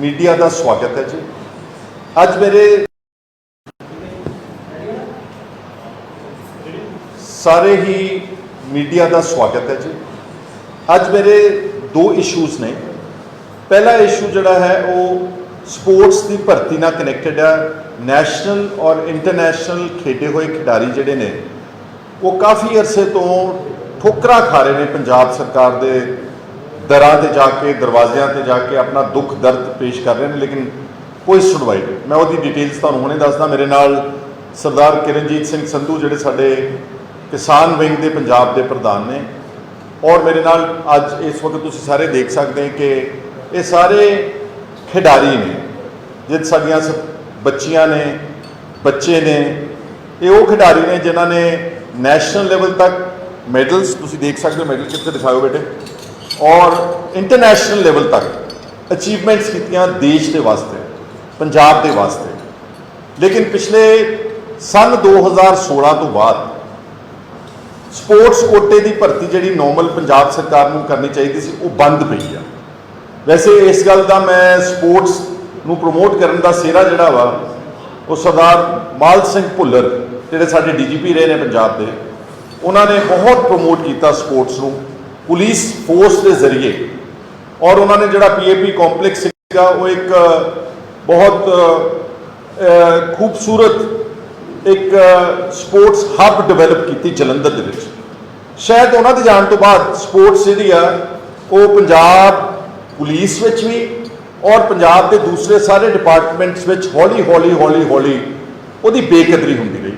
Media ਦਾ ਸਵਾਗਤ ਹੈ ਜੀ। ਅੱਜ ਮੇਰੇ ਸਾਰੇ ਹੀ ਮੀਡੀਆ ਦਾ ਸਵਾਗਤ ਹੈ ਜੀ। ਅੱਜ ਮੇਰੇ ਦੋ ਇਸ਼ੂਜ਼ ਨੇ। ਪਹਿਲਾ ਇਸ਼ੂ ਜਿਹੜਾ ਹੈ, ਉਹ ਸਪੋਰਟਸ ਦੀ ਭਰਤੀ ਨਾਲ ਕਨੈਕਟਡ ਹੈ। ਨੈਸ਼ਨਲ ਔਰ ਇੰਟਰਨੈਸ਼ਨਲ ਖੇਡੇ ਹੋਏ ਖਿਡਾਰੀ ਜਿਹੜੇ ਨੇ, ਉਹ ਕਾਫੀ ਅਰਸੇ ਤੋਂ ਠੋਕਰਾ ਖਾ ਰਹੇ ਨੇ ਪੰਜਾਬ ਸਰਕਾਰ ਦੇ ਦਰਾਂ ਤੇ ਜਾ ਕੇ, ਦਰਵਾਜ਼ਿਆਂ ਤੇ ਜਾ ਕੇ ਆਪਣਾ ਦੁੱਖ ਦਰਦ ਪੇਸ਼ ਕਰ ਰਹੇ ਨੇ, ਲੇਕਿਨ ਕੋਈ ਸੁਣਵਾਈ ਨਹੀਂ। ਮੈਂ ਉਹਦੀ ਡਿਟੇਲਸ ਤੁਹਾਨੂੰ ਹੁਣੇ ਦੱਸਦਾ। ਮੇਰੇ ਨਾਲ ਸਰਦਾਰ ਕਿਰਨਜੀਤ ਸਿੰਘ ਸੰਧੂ, ਜਿਹੜੇ ਸਾਡੇ ਕਿਸਾਨ ਵਿੰਗ ਦੇ ਪੰਜਾਬ ਦੇ ਪ੍ਰਧਾਨ ਨੇ, ਔਰ ਮੇਰੇ ਨਾਲ ਅੱਜ ਇਸ ਵਕਤ ਤੁਸੀਂ ਸਾਰੇ ਦੇਖ ਸਕਦੇ ਹੋ ਕਿ ਇਹ ਸਾਰੇ ਖਿਡਾਰੀ ਨੇ ਜਿਹ ਸਾਡੀਆਂ ਸ- ਬੱਚੀਆਂ ਨੇ, ਬੱਚੇ ਨੇ, ਇਹ ਉਹ ਖਿਡਾਰੀ ਨੇ ਜਿਨ੍ਹਾਂ ਨੇ ਨੈਸ਼ਨਲ ਲੈਵਲ ਤੱਕ ਮੈਡਲਸ ਤੁਸੀਂ ਦੇਖ ਸਕਦੇ ਹੋ ਮੈਡਲ ਕਿੱਥੇ ਦਿਖਾਓ ਬੇਟੇ? ਔਰ ਇੰਟਰਨੈਸ਼ਨਲ ਲੈਵਲ ਤੱਕ ਅਚੀਵਮੈਂਟਸ ਕੀਤੀਆਂ ਦੇਸ਼ ਦੇ ਵਾਸਤੇ, ਪੰਜਾਬ ਦੇ ਵਾਸਤੇ। ਲੇਕਿਨ ਪਿਛਲੇ ਸਨ 2016 ਤੋਂ ਬਾਅਦ ਸਪੋਰਟਸ ਕੋਟੇ ਦੀ ਭਰਤੀ ਜਿਹੜੀ ਨਾਰਮਲ ਪੰਜਾਬ ਸਰਕਾਰ ਨੂੰ ਕਰਨੀ ਚਾਹੀਦੀ ਸੀ, ਉਹ ਬੰਦ ਪਈ ਆ। ਵੈਸੇ ਇਸ ਗੱਲ ਦਾ ਮੈਂ ਸਪੋਰਟਸ ਨੂੰ ਪ੍ਰਮੋਟ ਕਰਨ ਦਾ ਸਿਹਰਾ ਜਿਹੜਾ ਵਾ, ਉਹ ਸਰਦਾਰ ਮਾਲ ਸਿੰਘ ਭੁੱਲਰ, ਜਿਹੜੇ ਸਾਡੇ ਡੀਜੀਪੀ ਰਹੇ ਨੇ ਪੰਜਾਬ ਦੇ, ਉਹਨਾਂ ਨੇ ਬਹੁਤ ਪ੍ਰਮੋਟ ਕੀਤਾ ਸਪੋਰਟਸ ਨੂੰ। ਪੁਲਿਸ ਫੋਰਸ ਦੇ ਜ਼ਰੀਏ। ਔਰ ਉਹਨਾਂ ਨੇ ਜਿਹੜਾ ਪੀਏਪੀ ਕੰਪਲੈਕਸ ਸੀਗਾ, ਉਹ ਇੱਕ ਬਹੁਤ ਖੂਬਸੂਰਤ ਇੱਕ ਸਪੋਰਟਸ ਹੱਬ ਡਿਵੈਲਪ ਕੀਤੀ ਜਲੰਧਰ ਦੇ ਵਿੱਚ। ਸ਼ਾਇਦ ਉਹਨਾਂ ਦੇ ਜਾਣ ਤੋਂ ਬਾਅਦ ਸਪੋਰਟਸ ਜਿਹੜੀ ਆ, ਉਹ ਪੰਜਾਬ ਪੁਲਿਸ ਵਿੱਚ ਵੀ ਔਰ ਪੰਜਾਬ ਦੇ ਦੂਸਰੇ ਸਾਰੇ ਡਿਪਾਰਟਮੈਂਟਸ ਵਿੱਚ ਹੌਲੀ ਹੌਲੀ ਹੌਲੀ ਹੌਲੀ ਉਹਦੀ ਬੇਕਦਰੀ ਹੁੰਦੀ ਰਹੀ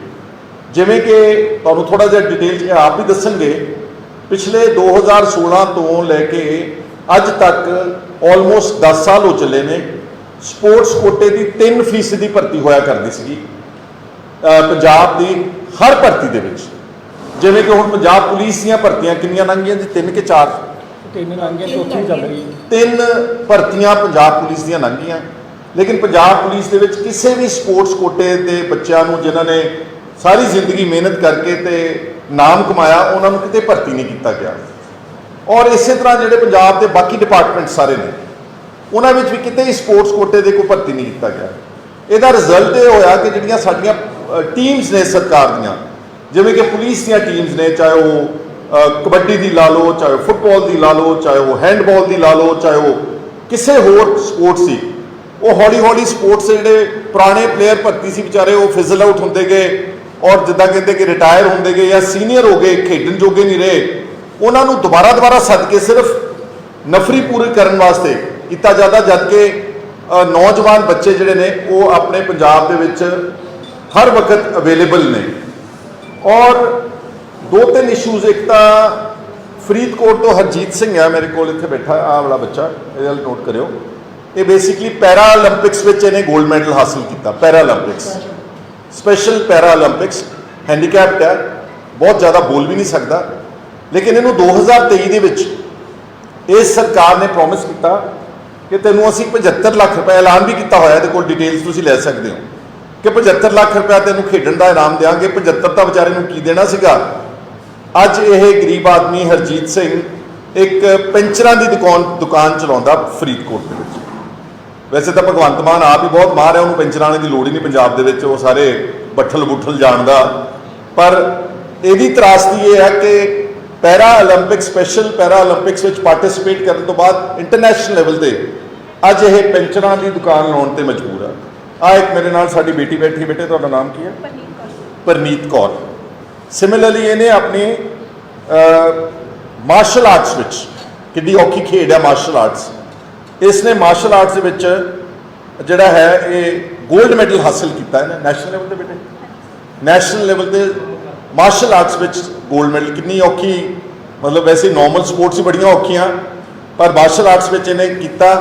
ਜਿਵੇਂ ਕਿ ਤੁਹਾਨੂੰ ਥੋੜਾ ਜਿਹਾ ਡਿਟੇਲ 'ਚ ਆਪ ਹੀ ਦੱਸਣਗੇ। ਪਿਛਲੇ 2016 ਤੋਂ ਲੈ ਕੇ ਅੱਜ ਤੱਕ ਆਲਮੋਸਟ 10 ਸਾਲ ਹੋ ਚੱਲੇ ਨੇ ਸਪੋਰਟਸ ਕੋਟੇ ਦੀ 3% ਦੀ ਭਰਤੀ ਹੋਇਆ ਕਰਦੀ ਸੀਗੀ ਪੰਜਾਬ ਦੀ ਹਰ ਭਰਤੀ ਦੇ ਵਿੱਚ। ਜਿਵੇਂ ਕਿ ਹੁਣ ਪੰਜਾਬ ਪੁਲਿਸ ਦੀਆਂ ਭਰਤੀਆਂ ਕਿੰਨੀਆਂ ਲੰਘੀਆਂ ਜੀ? ਤਿੰਨ ਕਿ ਚਾਰ? ਤਿੰਨ ਲੰਘੇ ਚੌਥੀ ਚੱਲ ਰਹੀ ਹੈ। ਤਿੰਨ ਭਰਤੀਆਂ ਪੰਜਾਬ ਪੁਲਿਸ ਦੀਆਂ ਲੰਘੀਆਂ ਲੇਕਿਨ ਪੰਜਾਬ ਪੁਲਿਸ ਦੇ ਵਿੱਚ ਕਿਸੇ ਵੀ ਸਪੋਰਟਸ ਕੋਟੇ ਦੇ ਬੱਚਿਆਂ ਨੂੰ ਜਿਨ੍ਹਾਂ ਨੇ ਸਾਰੀ ਜ਼ਿੰਦਗੀ ਮਿਹਨਤ ਕਰਕੇ ਤੇ ਨਾਮ ਕਮਾਇਆ, ਉਹਨਾਂ ਨੂੰ ਕਿਤੇ ਭਰਤੀ ਨਹੀਂ ਕੀਤਾ ਗਿਆ। ਔਰ ਇਸੇ ਤਰ੍ਹਾਂ ਜਿਹੜੇ ਪੰਜਾਬ ਦੇ ਬਾਕੀ ਡਿਪਾਰਟਮੈਂਟ ਸਾਰੇ ਨੇ, ਉਹਨਾਂ ਵਿੱਚ ਵੀ ਕਿਤੇ ਹੀ ਸਪੋਰਟਸ ਕੋਟੇ ਦੇ ਕੋਈ ਭਰਤੀ ਨਹੀਂ ਕੀਤਾ ਗਿਆ। ਇਹਦਾ ਰਿਜ਼ਲਟ ਇਹ ਹੋਇਆ ਕਿ ਜਿਹੜੀਆਂ ਸਾਡੀਆਂ ਟੀਮਸ ਨੇ ਸਰਕਾਰ ਦੀਆਂ, ਜਿਵੇਂ ਕਿ ਪੁਲਿਸ ਦੀਆਂ ਟੀਮਸ ਨੇ, ਚਾਹੇ ਉਹ ਕਬੱਡੀ ਦੀ ਲਾ ਲਓ, ਚਾਹੇ ਫੁੱਟਬਾਲ ਦੀ ਲਾ ਲਓ, ਚਾਹੇ ਉਹ ਹੈਂਡਬਾਲ ਦੀ ਲਾ ਲਓ, ਚਾਹੇ ਉਹ ਕਿਸੇ ਹੋਰ ਸਪੋਰਟ ਸੀ ਉਹ ਹੌਲੀ ਹੌਲੀ ਸਪੋਰਟਸ ਜਿਹੜੇ ਪੁਰਾਣੇ ਪਲੇਅਰ ਭਰਤੀ ਸੀ, ਵਿਚਾਰੇ ਉਹ ਫਿਜ਼ਲ ਆਊਟ ਹੁੰਦੇ ਗਏ। ਔਰ ਜਿੱਦਾਂ ਕਹਿੰਦੇ ਕਿ ਰਿਟਾਇਰ ਹੁੰਦੇ ਗਏ ਜਾਂ ਸੀਨੀਅਰ ਹੋ ਗਏ, ਖੇਡਣ ਜੋਗੇ ਨਹੀਂ ਰਹੇ, ਉਹਨਾਂ ਨੂੰ ਦੁਬਾਰਾ ਦੁਬਾਰਾ ਸੱਦ ਕੇ ਸਿਰਫ ਨਫਰੀ ਪੂਰੀ ਕਰਨ ਵਾਸਤੇ ਕੀਤਾ ਜਾਂਦਾ ਜਦ ਕਿ ਨੌਜਵਾਨ ਬੱਚੇ ਜਿਹੜੇ ਨੇ, ਉਹ ਆਪਣੇ ਪੰਜਾਬ ਦੇ ਵਿੱਚ ਹਰ ਵਕਤ ਅਵੇਲੇਬਲ ਨੇ। ਔਰ ਦੋ ਤਿੰਨ ਇਸ਼ੂਜ਼ ਇੱਕ ਤਾਂ ਫਰੀਦਕੋਟ ਤੋਂ ਹਰਜੀਤ ਸਿੰਘ ਆ ਮੇਰੇ ਕੋਲ ਇੱਥੇ ਬੈਠਾ ਆ ਵਾਲਾ ਬੱਚਾ ਇਹਦੇ ਨਾਲ ਨੋਟ ਕਰਿਓ। ਇਹ ਬੇਸਿਕਲੀ ਪੈਰਾ 올림픽ਸ ਵਿੱਚ ਇਹਨੇ 골ਡ ਮੈਡਲ ਹਾਸਲ ਕੀਤਾ ਪੈਰਾ 올림픽ਸ ਸਪੈਸ਼ਲ ਪੈਰਾ 올림픽ਸ ਹੈਂਡੀਕੈਪਡ ਹੈ, ਬਹੁਤ ਜ਼ਿਆਦਾ ਬੋਲ ਵੀ ਨਹੀਂ ਸਕਦਾ। ਲੇਕਿਨ ਇਹਨੂੰ 2023 ਦੇ ਵਿੱਚ ਇਸ ਸਰਕਾਰ ਨੇ ਪ੍ਰੋਮਿਸ ਕੀਤਾ ਕਿ ਤੈਨੂੰ ਅਸੀਂ 75 ਲੱਖ ਰੁਪਏ ਐਲਾਨ ਵੀ ਕੀਤਾ ਹੋਇਆ, ਇਹਦੇ ਕੋਲ ਡਿਟੇਲਸ ਤੁਸੀਂ ਲੈ ਸਕਦੇ ਹੋ। ਕਿ 75 ਲੱਖ ਰੁਪਏ ਤੈਨੂੰ ਖੇਡਣ ਦਾ ਇਨਾਮ ਦੇਾਂਗੇ 75 ਤਾਂ ਵਿਚਾਰੇ ਨੂੰ ਕੀ ਦੇਣਾ ਸੀਗਾ? ਅੱਜ ਇਹ ਗਰੀਬ ਆਦਮੀ ਹਰਜੀਤ ਸਿੰਘ ਇੱਕ ਪੈਂਚਰਾਂ ਦੀ ਦੁਕਾਨ ਦੁਕਾਨ ਚਲਾਉਂਦਾ ਫਰੀਦਕੋਟ ਦੇ ਵਿੱਚ। ਵੈਸੇ ਤਾਂ ਭਗਵੰਤ ਮਾਨ ਆਪ ਹੀ ਬਹੁਤ ਮਾਹਰ ਹੈ ਉਹਨੂੰ ਪੈਨਸ਼ਨ ਦੀ ਲੋੜ ਹੀ ਨਹੀਂ ਪੰਜਾਬ ਦੇ ਵਿੱਚ ਉਹ ਸਾਰੇ ਬੱਠਲ ਬੁੱਠਲ ਜਾਣਦਾ ਪਰ ਇਹਦੀ ਤਰਾਸਦੀ ਇਹ ਹੈ ਕਿ ਪੈਰਾ 올림픽 ਸਪੈਸ਼ਲ ਪੈਰਾ 올림픽ਸ ਵਿੱਚ ਪਾਰਟਿਸਿਪੇਟ ਕਰਨ ਤੋਂ ਬਾਅਦ ਇੰਟਰਨੈਸ਼ਨਲ ਲੈਵਲ ਤੇ ਅੱਜ ਇਹ ਪੈਂਚਰਾਂ ਦੀ ਦੁਕਾਨ ਲਾਉਣ ਤੇ ਮਜਬੂਰ ਆ। ਆ ਇੱਕ ਮੇਰੇ ਨਾਲ ਸਾਡੀ ਬੇਟੀ ਬੈਠੀ ਬੇਟੇ ਤੁਹਾਡਾ ਨਾਮ ਕੀ ਹੈ? ਪਰਨੀਤ ਕੌਰ ਸਿਮਿਲਰਲੀ ਇਹਨੇ ਆਪਣੀ ਮਾਰਸ਼ਲ ਆਰਟਸ ਵਿੱਚ ਕਿੰਨੀ ਔਖੀ ਖੇਡ ਹੈ ਮਾਰਸ਼ਲ ਆਰਟਸ ਇਸ ਨੇ ਮਾਰਸ਼ਲ ਆਰਟਸ ਦੇ ਵਿੱਚ ਜਿਹੜਾ ਹੈ ਇਹ 골ਡ ਮੈਡਲ ਹਾਸਲ ਕੀਤਾ ਹੈ। ਨੈਸ਼ਨਲ ਲੈਵਲ ਤੇ ਬੇਟੇ? ਨੈਸ਼ਨਲ ਲੈਵਲ ਤੇ ਮਾਰਸ਼ਲ ਆਰਟਸ ਵਿੱਚ 골ਡ ਮੈਡਲ ਕਿੰਨੀ ਔਖੀ, ਮਤਲਬ ਵੈਸੇ ਨਾਰਮਲ ਸਪੋਰਟਸ ਹੀ ਬੜੀਆਂ ਔਖੀਆਂ, ਪਰ ਮਾਰਸ਼ਲ ਆਰਟਸ ਵਿੱਚ ਇਹਨੇ ਕੀਤਾ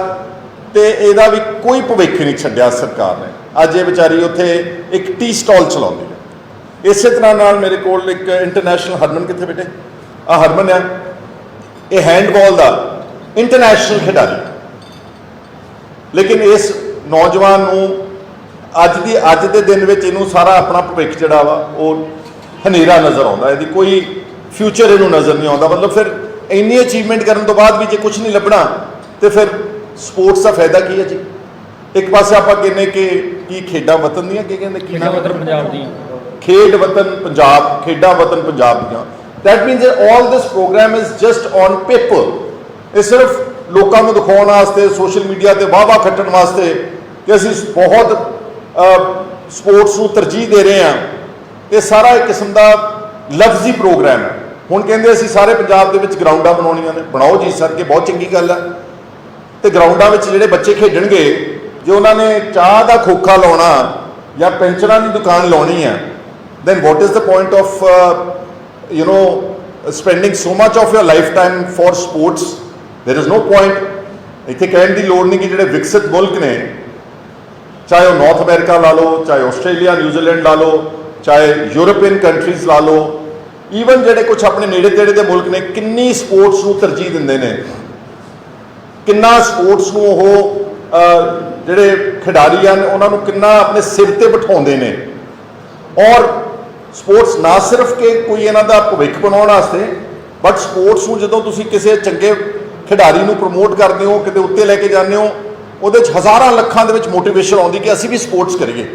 ਤੇ ਇਹਦਾ ਵੀ ਕੋਈ ਭਵਿੱਖ ਨਹੀਂ ਛੱਡਿਆ ਸਰਕਾਰ ਨੇ। ਅੱਜ ਇਹ ਵਿਚਾਰੀ ਉੱਥੇ ਇੱਕ ਟੀ ਸਟਾਲ ਚਲਾਉਂਦੀ ਹੈ। ਇਸੇ ਤਰ੍ਹਾਂ ਨਾਲ ਮੇਰੇ ਕੋਲ ਇੱਕ ਇੰਟਰਨੈਸ਼ਨਲ ਹਰਮਨ ਕਿੱਥੇ ਬੇਟੇ? ਆ ਹਰਮਨ ਆ ਇਹ ਹੈਂਡਬਾਲ ਦਾ ਇੰਟਰਨੈਸ਼ਨਲ ਖਿਡਾਰੀ। ਲੇਕਿਨ ਇਸ ਨੌਜਵਾਨ ਨੂੰ ਅੱਜ ਦੀ ਅੱਜ ਦੇ ਦਿਨ ਵਿੱਚ ਇਹਨੂੰ ਸਾਰਾ ਆਪਣਾ ਭਵਿੱਖ ਜਿਹੜਾ ਵਾ ਉਹ ਹਨੇਰਾ ਨਜ਼ਰ ਆਉਂਦਾ ਇਹਦੀ ਕੋਈ ਫਿਊਚਰ ਇਹਨੂੰ ਨਜ਼ਰ ਨਹੀਂ ਆਉਂਦਾ। ਮਤਲਬ ਫਿਰ ਇੰਨੀ ਅਚੀਵਮੈਂਟ ਕਰਨ ਤੋਂ ਬਾਅਦ ਵੀ ਜੇ ਕੁਝ ਨਹੀਂ ਲੱਭਣਾ ਤੇ ਫਿਰ ਸਪੋਰਟਸ ਦਾ ਫਾਇਦਾ ਕੀ ਹੈ ਜੀ? ਇੱਕ ਪਾਸੇ ਆਪਾਂ ਕਹਿੰਦੇ ਕਿ ਕੀ ਖੇਡਾਂ ਵਤਨ ਦੀਆਂ ਕੀ ਕਹਿੰਦੇ? ਕੀ ਖੇਡਾਂ ਵਤਨ ਪੰਜਾਬ ਦੀਆਂ। ਖੇਡ ਵਤਨ ਪੰਜਾਬ ਖੇਡਾਂ ਵਤਨ ਪੰਜਾਬ ਦੀਆਂ। That means that all this program is just on paper ਇਹ ਸਿਰਫ ਲੋਕਾਂ ਨੂੰ ਦਿਖਾਉਣ ਵਾਸਤੇ ਸੋਸ਼ਲ ਮੀਡੀਆ ਤੇ ਵਾਹ ਵਾਹ ਖੱਟਣ ਵਾਸਤੇ ਕਿ ਅਸੀਂ ਬਹੁਤ ਸਪੋਰਟਸ ਨੂੰ ਤਰਜੀਹ ਦੇ ਰਹੇ ਹਾਂ। ਇਹ ਸਾਰਾ ਇੱਕ ਕਿਸਮ ਦਾ ਲਫ਼ਜ਼ੀ ਪ੍ਰੋਗਰਾਮ ਹੈ। ਹੁਣ ਕਹਿੰਦੇ ਅਸੀਂ ਸਾਰੇ ਪੰਜਾਬ ਦੇ ਵਿੱਚ ਗਰਾਊਂਡਾਂ ਬਣਾਉਣੀਆਂ ਨੇ। ਬਣਾਓ ਜੀ ਸਰ ਕਿ ਬਹੁਤ ਚੰਗੀ ਗੱਲ ਹੈ। ਤੇ ਗਰਾਊਂਡਾਂ ਵਿੱਚ ਜਿਹੜੇ ਬੱਚੇ ਖੇਡਣਗੇ ਜੇ ਉਹਨਾਂ ਨੇ ਚਾਹ ਦਾ ਖੋਖਾ ਲਾਉਣਾ ਜਾਂ ਪੈਂਚਰਾਂ ਦੀ ਦੁਕਾਨ ਲਾਉਣੀ ਹੈ then what is the point of uh, you know spending so much of your lifetime for sports? There is no point ਇੱਥੇ ਕਹਿਣ ਦੀ ਲੋੜ ਨਹੀਂ ਕਿ ਜਿਹੜੇ ਵਿਕਸਿਤ ਮੁਲਕ ਨੇ, ਚਾਹੇ ਉਹ ਨਾਰਥ ਅਮਰੀਕਾ ਲਾ ਲਓ, ਚਾਹੇ ਆਸਟ੍ਰੇਲੀਆ ਨਿਊਜ਼ੀਲੈਂਡ ਲਾ ਲਓ, ਚਾਹੇ ਯੂਰੋਪੀਅਨ ਕੰਟਰੀਜ਼ ਲਾ ਲਓ ਈਵਨ ਜਿਹੜੇ ਕੁਝ ਆਪਣੇ ਨੇੜੇ ਤੇੜੇ ਦੇ ਮੁਲਕ ਨੇ, ਕਿੰਨੀ ਸਪੋਰਟਸ ਨੂੰ ਤਰਜੀਹ ਦਿੰਦੇ ਨੇ। ਕਿੰਨਾ ਸਪੋਰਟਸ ਨੂੰ ਉਹ ਜਿਹੜੇ ਖਿਡਾਰੀ ਹਨ, ਉਹਨਾਂ ਨੂੰ ਕਿੰਨਾ ਆਪਣੇ ਸਿਰ ਤੇ ਬਿਠਾਉਂਦੇ ਨੇ। ਔਰ ਸਪੋਰਟਸ ਨਾ ਸਿਰਫ ਕਿ ਕੋਈ ਇਹਨਾਂ ਦਾ ਭਵਿੱਖ ਬਣਾਉਣ ਵਾਸਤੇ ਬਟ ਸਪੋਰਟਸ ਨੂੰ ਜਦੋਂ ਤੁਸੀਂ ਕਿਸੇ ਚੰਗੇ ਖਿਡਾਰੀ ਨੂੰ ਪ੍ਰਮੋਟ ਕਰਦੇ ਹੋ, ਕਿਤੇ ਉੱਤੇ ਲੈ ਕੇ ਜਾਂਦੇ ਹੋ, ਉਹਦੇ 'ਚ ਹਜ਼ਾਰਾਂ ਲੱਖਾਂ ਦੇ ਵਿੱਚ ਮੋਟੀਵੇਸ਼ਨ ਆਉਂਦੀ ਕਿ ਅਸੀਂ ਵੀ ਸਪੋਰਟਸ ਕਰੀਏ।